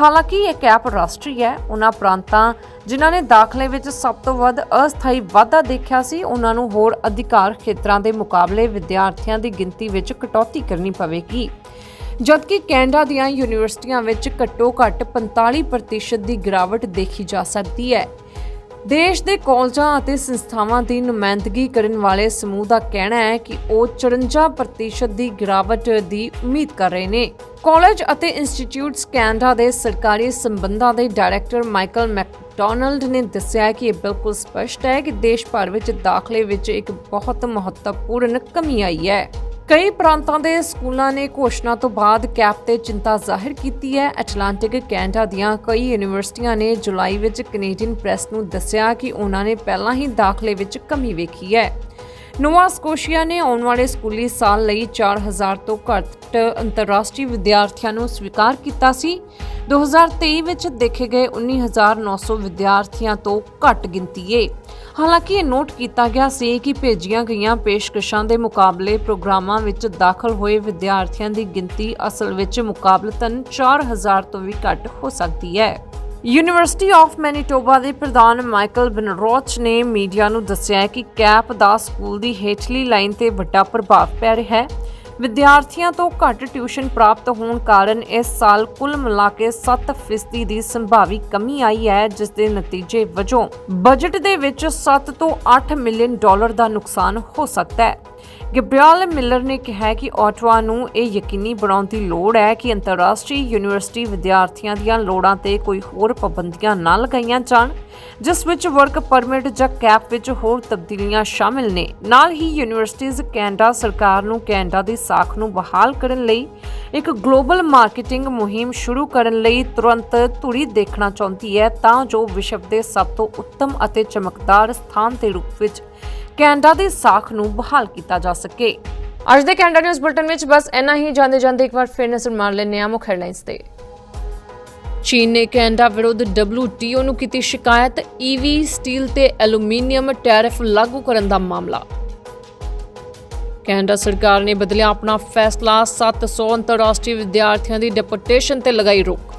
ਹਾਲਾਂਕਿ ਇਹ ਕੈਪ ਰਾਸ਼ਟਰੀ ਹੈ। ਉਹਨਾਂ ਪ੍ਰਾਂਤਾਂ ਜਿਨ੍ਹਾਂ ਨੇ ਦਾਖਲੇ ਵਿੱਚ ਸਭ ਤੋਂ ਵੱਧ ਅਸਥਾਈ ਵਾਧਾ ਦੇਖਿਆ ਸੀ ਉਹਨਾਂ ਨੂੰ ਹੋਰ ਅਧਿਕਾਰ ਖੇਤਰਾਂ ਦੇ ਮੁਕਾਬਲੇ ਵਿਦਿਆਰਥੀਆਂ ਦੀ ਗਿਣਤੀ ਵਿੱਚ ਕਟੌਤੀ ਕਰਨੀ ਪਵੇਗੀ। ਜਦਕਿ ਕੈਨੇਡਾ ਦੀਆਂ ਯੂਨੀਵਰਸਿਟੀਆਂ ਵਿੱਚ ਘੱਟੋ-ਘੱਟ 45% ਦੀ ਗਿਰਾਵਟ ਦੇਖੀ ਜਾ ਸਕਦੀ ਹੈ। ਦੇਸ਼ ਦੇ ਕਾਲਜਾਂ ਅਤੇ ਸੰਸਥਾਵਾਂ ਦੀ ਨੁਮਾਇੰਦਗੀ ਕਰਨ ਵਾਲੇ ਸਮੂਹ ਦਾ ਕਹਿਣਾ ਹੈ ਕਿ ਉਹ 54% ਦੀ ਗਿਰਾਵਟ ਦੀ ਉਮੀਦ ਕਰ ਰਹੇ ਨੇ। ਕਾਲਜ ਅਤੇ ਇੰਸਟੀਚਿਊਟਸ ਕੈਨੇਡਾ ਦੇ ਸਰਕਾਰੀ ਸੰਬੰਧਾਂ ਦੇ ਡਾਇਰੈਕਟਰ ਮਾਈਕਲ ਮੈਕਡੋਨਲਡ ਨੇ ਦੱਸਿਆ ਕਿ ਇਹ ਬਿਲਕੁਲ ਸਪਸ਼ਟ ਹੈ ਕਿ ਦੇਸ਼ ਭਰ ਵਿੱਚ ਦਾਖਲੇ ਵਿੱਚ ਇੱਕ ਬਹੁਤ ਮਹੱਤਵਪੂਰਨ ਕਮੀ ਆਈ ਹੈ। ਕਈ ਪ੍ਰਾਂਤਾਂ ਦੇ ਸਕੂਲਾਂ ਨੇ ਘੋਸ਼ਣਾ ਤੋਂ ਬਾਅਦ ਕੈਪ ਤੇ ਚਿੰਤਾ ਜ਼ਾਹਿਰ ਕੀਤੀ ਹੈ। ਐਟਲਾਂਟਿਕ ਕੈਨੇਡਾ ਦੀਆਂ ਕਈ ਯੂਨੀਵਰਸਿਟੀਆਂ ਨੇ ਜੁਲਾਈ ਵਿੱਚ ਕੈਨੇਡੀਅਨ ਪ੍ਰੈਸ ਨੂੰ ਦੱਸਿਆ ਕਿ ਉਹਨਾਂ ਨੇ ਪਹਿਲਾਂ ਹੀ ਦਾਖਲੇ ਵਿੱਚ ਕਮੀ ਵੇਖੀ ਹੈ। ਨੋਵਾ ਸਕੋਸ਼ੀਆ ਨੇ ਆਉਣ ਵਾਲੇ ਸਕੂਲੀ ਸਾਲ ਲਈ 4000 ਤੋਂ ਘੱਟ ਅੰਤਰਰਾਸ਼ਟਰੀ ਵਿਦਿਆਰਥੀਆਂ ਨੂੰ ਸਵੀਕਾਰ ਕੀਤਾ ਸੀ। 2023 ਵਿੱਚ ਦੇਖੇ ਗਏ 19900 ਵਿਦਿਆਰਥੀਆਂ ਤੋਂ ਘੱਟ ਗਿਣਤੀ ਹੈ ਹਾਲਾਂਕਿ ਇਹ ਨੋਟ ਕੀਤਾ ਗਿਆ ਸੀ ਕਿ ਭੇਜੀਆਂ ਗਈਆਂ ਪੇਸ਼ਕਸ਼ਾਂ ਦੇ ਮੁਕਾਬਲੇ ਪ੍ਰੋਗਰਾਮਾਂ ਵਿੱਚ ਦਾਖਲ ਹੋਏ ਵਿਦਿਆਰਥੀਆਂ ਦੀ ਗਿਣਤੀ ਅਸਲ ਵਿੱਚ ਮੁਕਾਬਲਤਨ 4000 ਤੋਂ ਵੀ ਘੱਟ ਹੋ ਸਕਦੀ ਹੈ। ਯੂਨੀਵਰਸਿਟੀ ਆਫ ਮੈਨੀਟੋਬਾ ਦੇ ਪ੍ਰਧਾਨ ਮਾਈਕਲ ਬਨਰੋਚ ਨੇ ਮੀਡੀਆ ਨੂੰ ਦੱਸਿਆ ਕਿ ਕੈਪ ਦਾ ਸਕੂਲ ਦੀ ਹੇਠਲੀ ਲਾਈਨ ਤੇ ਵੱਡਾ ਪ੍ਰਭਾਵ ਪੈ ਰਿਹਾ ਹੈ। ਵਿਦਿਆਰਥੀਆਂ ਤੋਂ ਘੱਟ ਟਿਊਸ਼ਨ ਪ੍ਰਾਪਤ ਹੋਣ ਕਾਰਨ ਇਸ ਸਾਲ ਕੁੱਲ ਮਿਲਾ ਕੇ 7% ਦੀ ਸੰਭਾਵੀ ਕਮੀ ਆਈ ਹੈ, ਜਿਸ ਦੇ ਨਤੀਜੇ ਵਜੋਂ ਬਜਟ ਦੇ ਵਿੱਚ 7 ਤੋਂ 8 ਮਿਲੀਅਨ ਡਾਲਰ ਦਾ ਨੁਕਸਾਨ ਹੋ ਸਕਦਾ ਹੈ। ਗੈਬਰੀਅਲ ਮਿਲਰ ਨੇ ਕਿਹਾ ਕਿ ਆਟਵਾ ਨੂੰ ਇਹ ਯਕੀਨੀ ਬਣਾਉਣ ਦੀ ਲੋੜ ਹੈ ਕਿ ਅੰਤਰਰਾਸ਼ਟਰੀ ਯੂਨੀਵਰਸਿਟੀ ਵਿਦਿਆਰਥੀਆਂ ਦੀਆਂ ਲੋੜਾਂ ਤੇ ਕੋਈ ਹੋਰ ਪਾਬੰਦੀਆਂ ਨਾ ਲਗਾਈਆਂ ਜਾਣ, ਜਿਸ ਵਿੱਚ ਵਰਕ ਪਰਮਿਟ ਜਾਂ ਕੈਪ ਵਿੱਚ ਹੋਰ ਤਬਦੀਲੀਆਂ ਸ਼ਾਮਿਲ ਨੇ। ਨਾਲ ਹੀ ਯੂਨੀਵਰਸਿਟੀਜ਼ ਕੈਨੇਡਾ ਸਰਕਾਰ ਨੂੰ ਕੈਨੇਡਾ ਦੀ ਸਾਖ ਨੂੰ ਬਹਾਲ ਕਰਨ ਲਈ ਇੱਕ ਗਲੋਬਲ ਮਾਰਕੀਟਿੰਗ ਮੁਹਿੰਮ ਸ਼ੁਰੂ ਕਰਨ ਲਈ ਤੁਰੰਤ ਧੁਰੀ ਦੇਖਣਾ ਚਾਹੁੰਦੀ ਹੈ, ਤਾਂ ਜੋ ਵਿਸ਼ਵ ਦੇ ਸਭ ਤੋਂ ਉੱਤਮ ਅਤੇ ਚਮਕਦਾਰ ਸਥਾਨ ਦੇ ਰੂਪ ਵਿੱਚ ਕੈਨੇਡਾ ਦੀ ਸਾਖ ਨੂੰ ਬਹਾਲ ਕੀਤਾ ਜਾ ਸਕੇ। ਅੱਜ ਦੇ ਕੈਨੇਡਾ ਨਿਊਜ਼ ਬੁਲਟਨ ਵਿੱਚ ਬਸ ਇੰਨਾ ਹੀ। ਜਾਂਦੇ ਜਾਂਦੇ ਇੱਕ ਵਾਰ ਫਿਰ ਨਜ਼ਰ ਮਾਰ ਲੈਂਦੇ ਹਾਂ ਮੁੱਖ ਹੈਡਲਾਈਨਸ ਤੇ। ਚੀਨ ਨੇ ਕੈਨੇਡਾ ਵਿਰੁੱਧ WTO ਨੂੰ ਕੀਤੀ ਸ਼ਿਕਾਇਤ। EV ਸਟੀਲ ਤੇ ਐਲੂਮੀਨੀਅਮ ਟੈਰਿਫ ਲਾਗੂ ਕਰਨ ਦਾ ਮਾਮਲਾ। ਕੈਨੇਡਾ ਸਰਕਾਰ ਨੇ ਬਦਲਿਆ ਆਪਣਾ ਫੈਸਲਾ। 700 ਅੰਤਰਰਾਸ਼ਟਰੀ ਵਿਦਿਆਰਥੀਆਂ ਦੀ ਡਿਪੋਰਟੇਸ਼ਨ ਤੇ ਲਗਾਈ ਰੋਕ।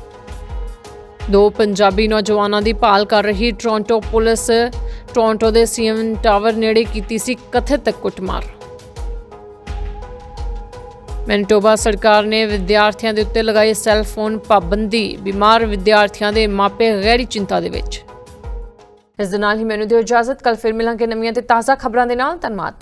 ਦੋ ਪੰਜਾਬੀ ਨੌਜਵਾਨਾਂ ਦੀ ਭਾਲ ਕਰ ਰਹੀ ਟੋਰਾਂਟੋ ਪੁਲਿਸ। ਟੋਰਾਂਟੋ ਦੇ ਸੀਐਮ ਟਾਵਰ ਨੇੜੇ ਕੀਤੀ ਸੀ ਕਥਿਤ ਕੁੱਟਮਾਰ। ਮੈਨਟੋਬਾ ਸਰਕਾਰ ਨੇ ਵਿਦਿਆਰਥੀਆਂ ਦੇ ਉੱਤੇ ਲਗਾਈ ਸੈੱਲ ਫੋਨ ਪਾਬੰਦੀ, ਬਿਮਾਰ ਵਿਦਿਆਰਥੀਆਂ ਦੇ ਮਾਪੇ ਗਹਿਰੀ ਚਿੰਤਾ ਦੇ ਵਿੱਚ। ਇਸ ਦੇ ਨਾਲ ਹੀ ਮੈਨੂੰ ਦਿਓ ਇਜਾਜ਼ਤ ਕੱਲ ਫਿਰ ਮਿਲਾਂਗੇ ਨਵੀਆਂ ਤੇ ਤਾਜ਼ਾ ਖਬਰਾਂ ਦੇ ਨਾਲ, ਧੰਨਵਾਦ।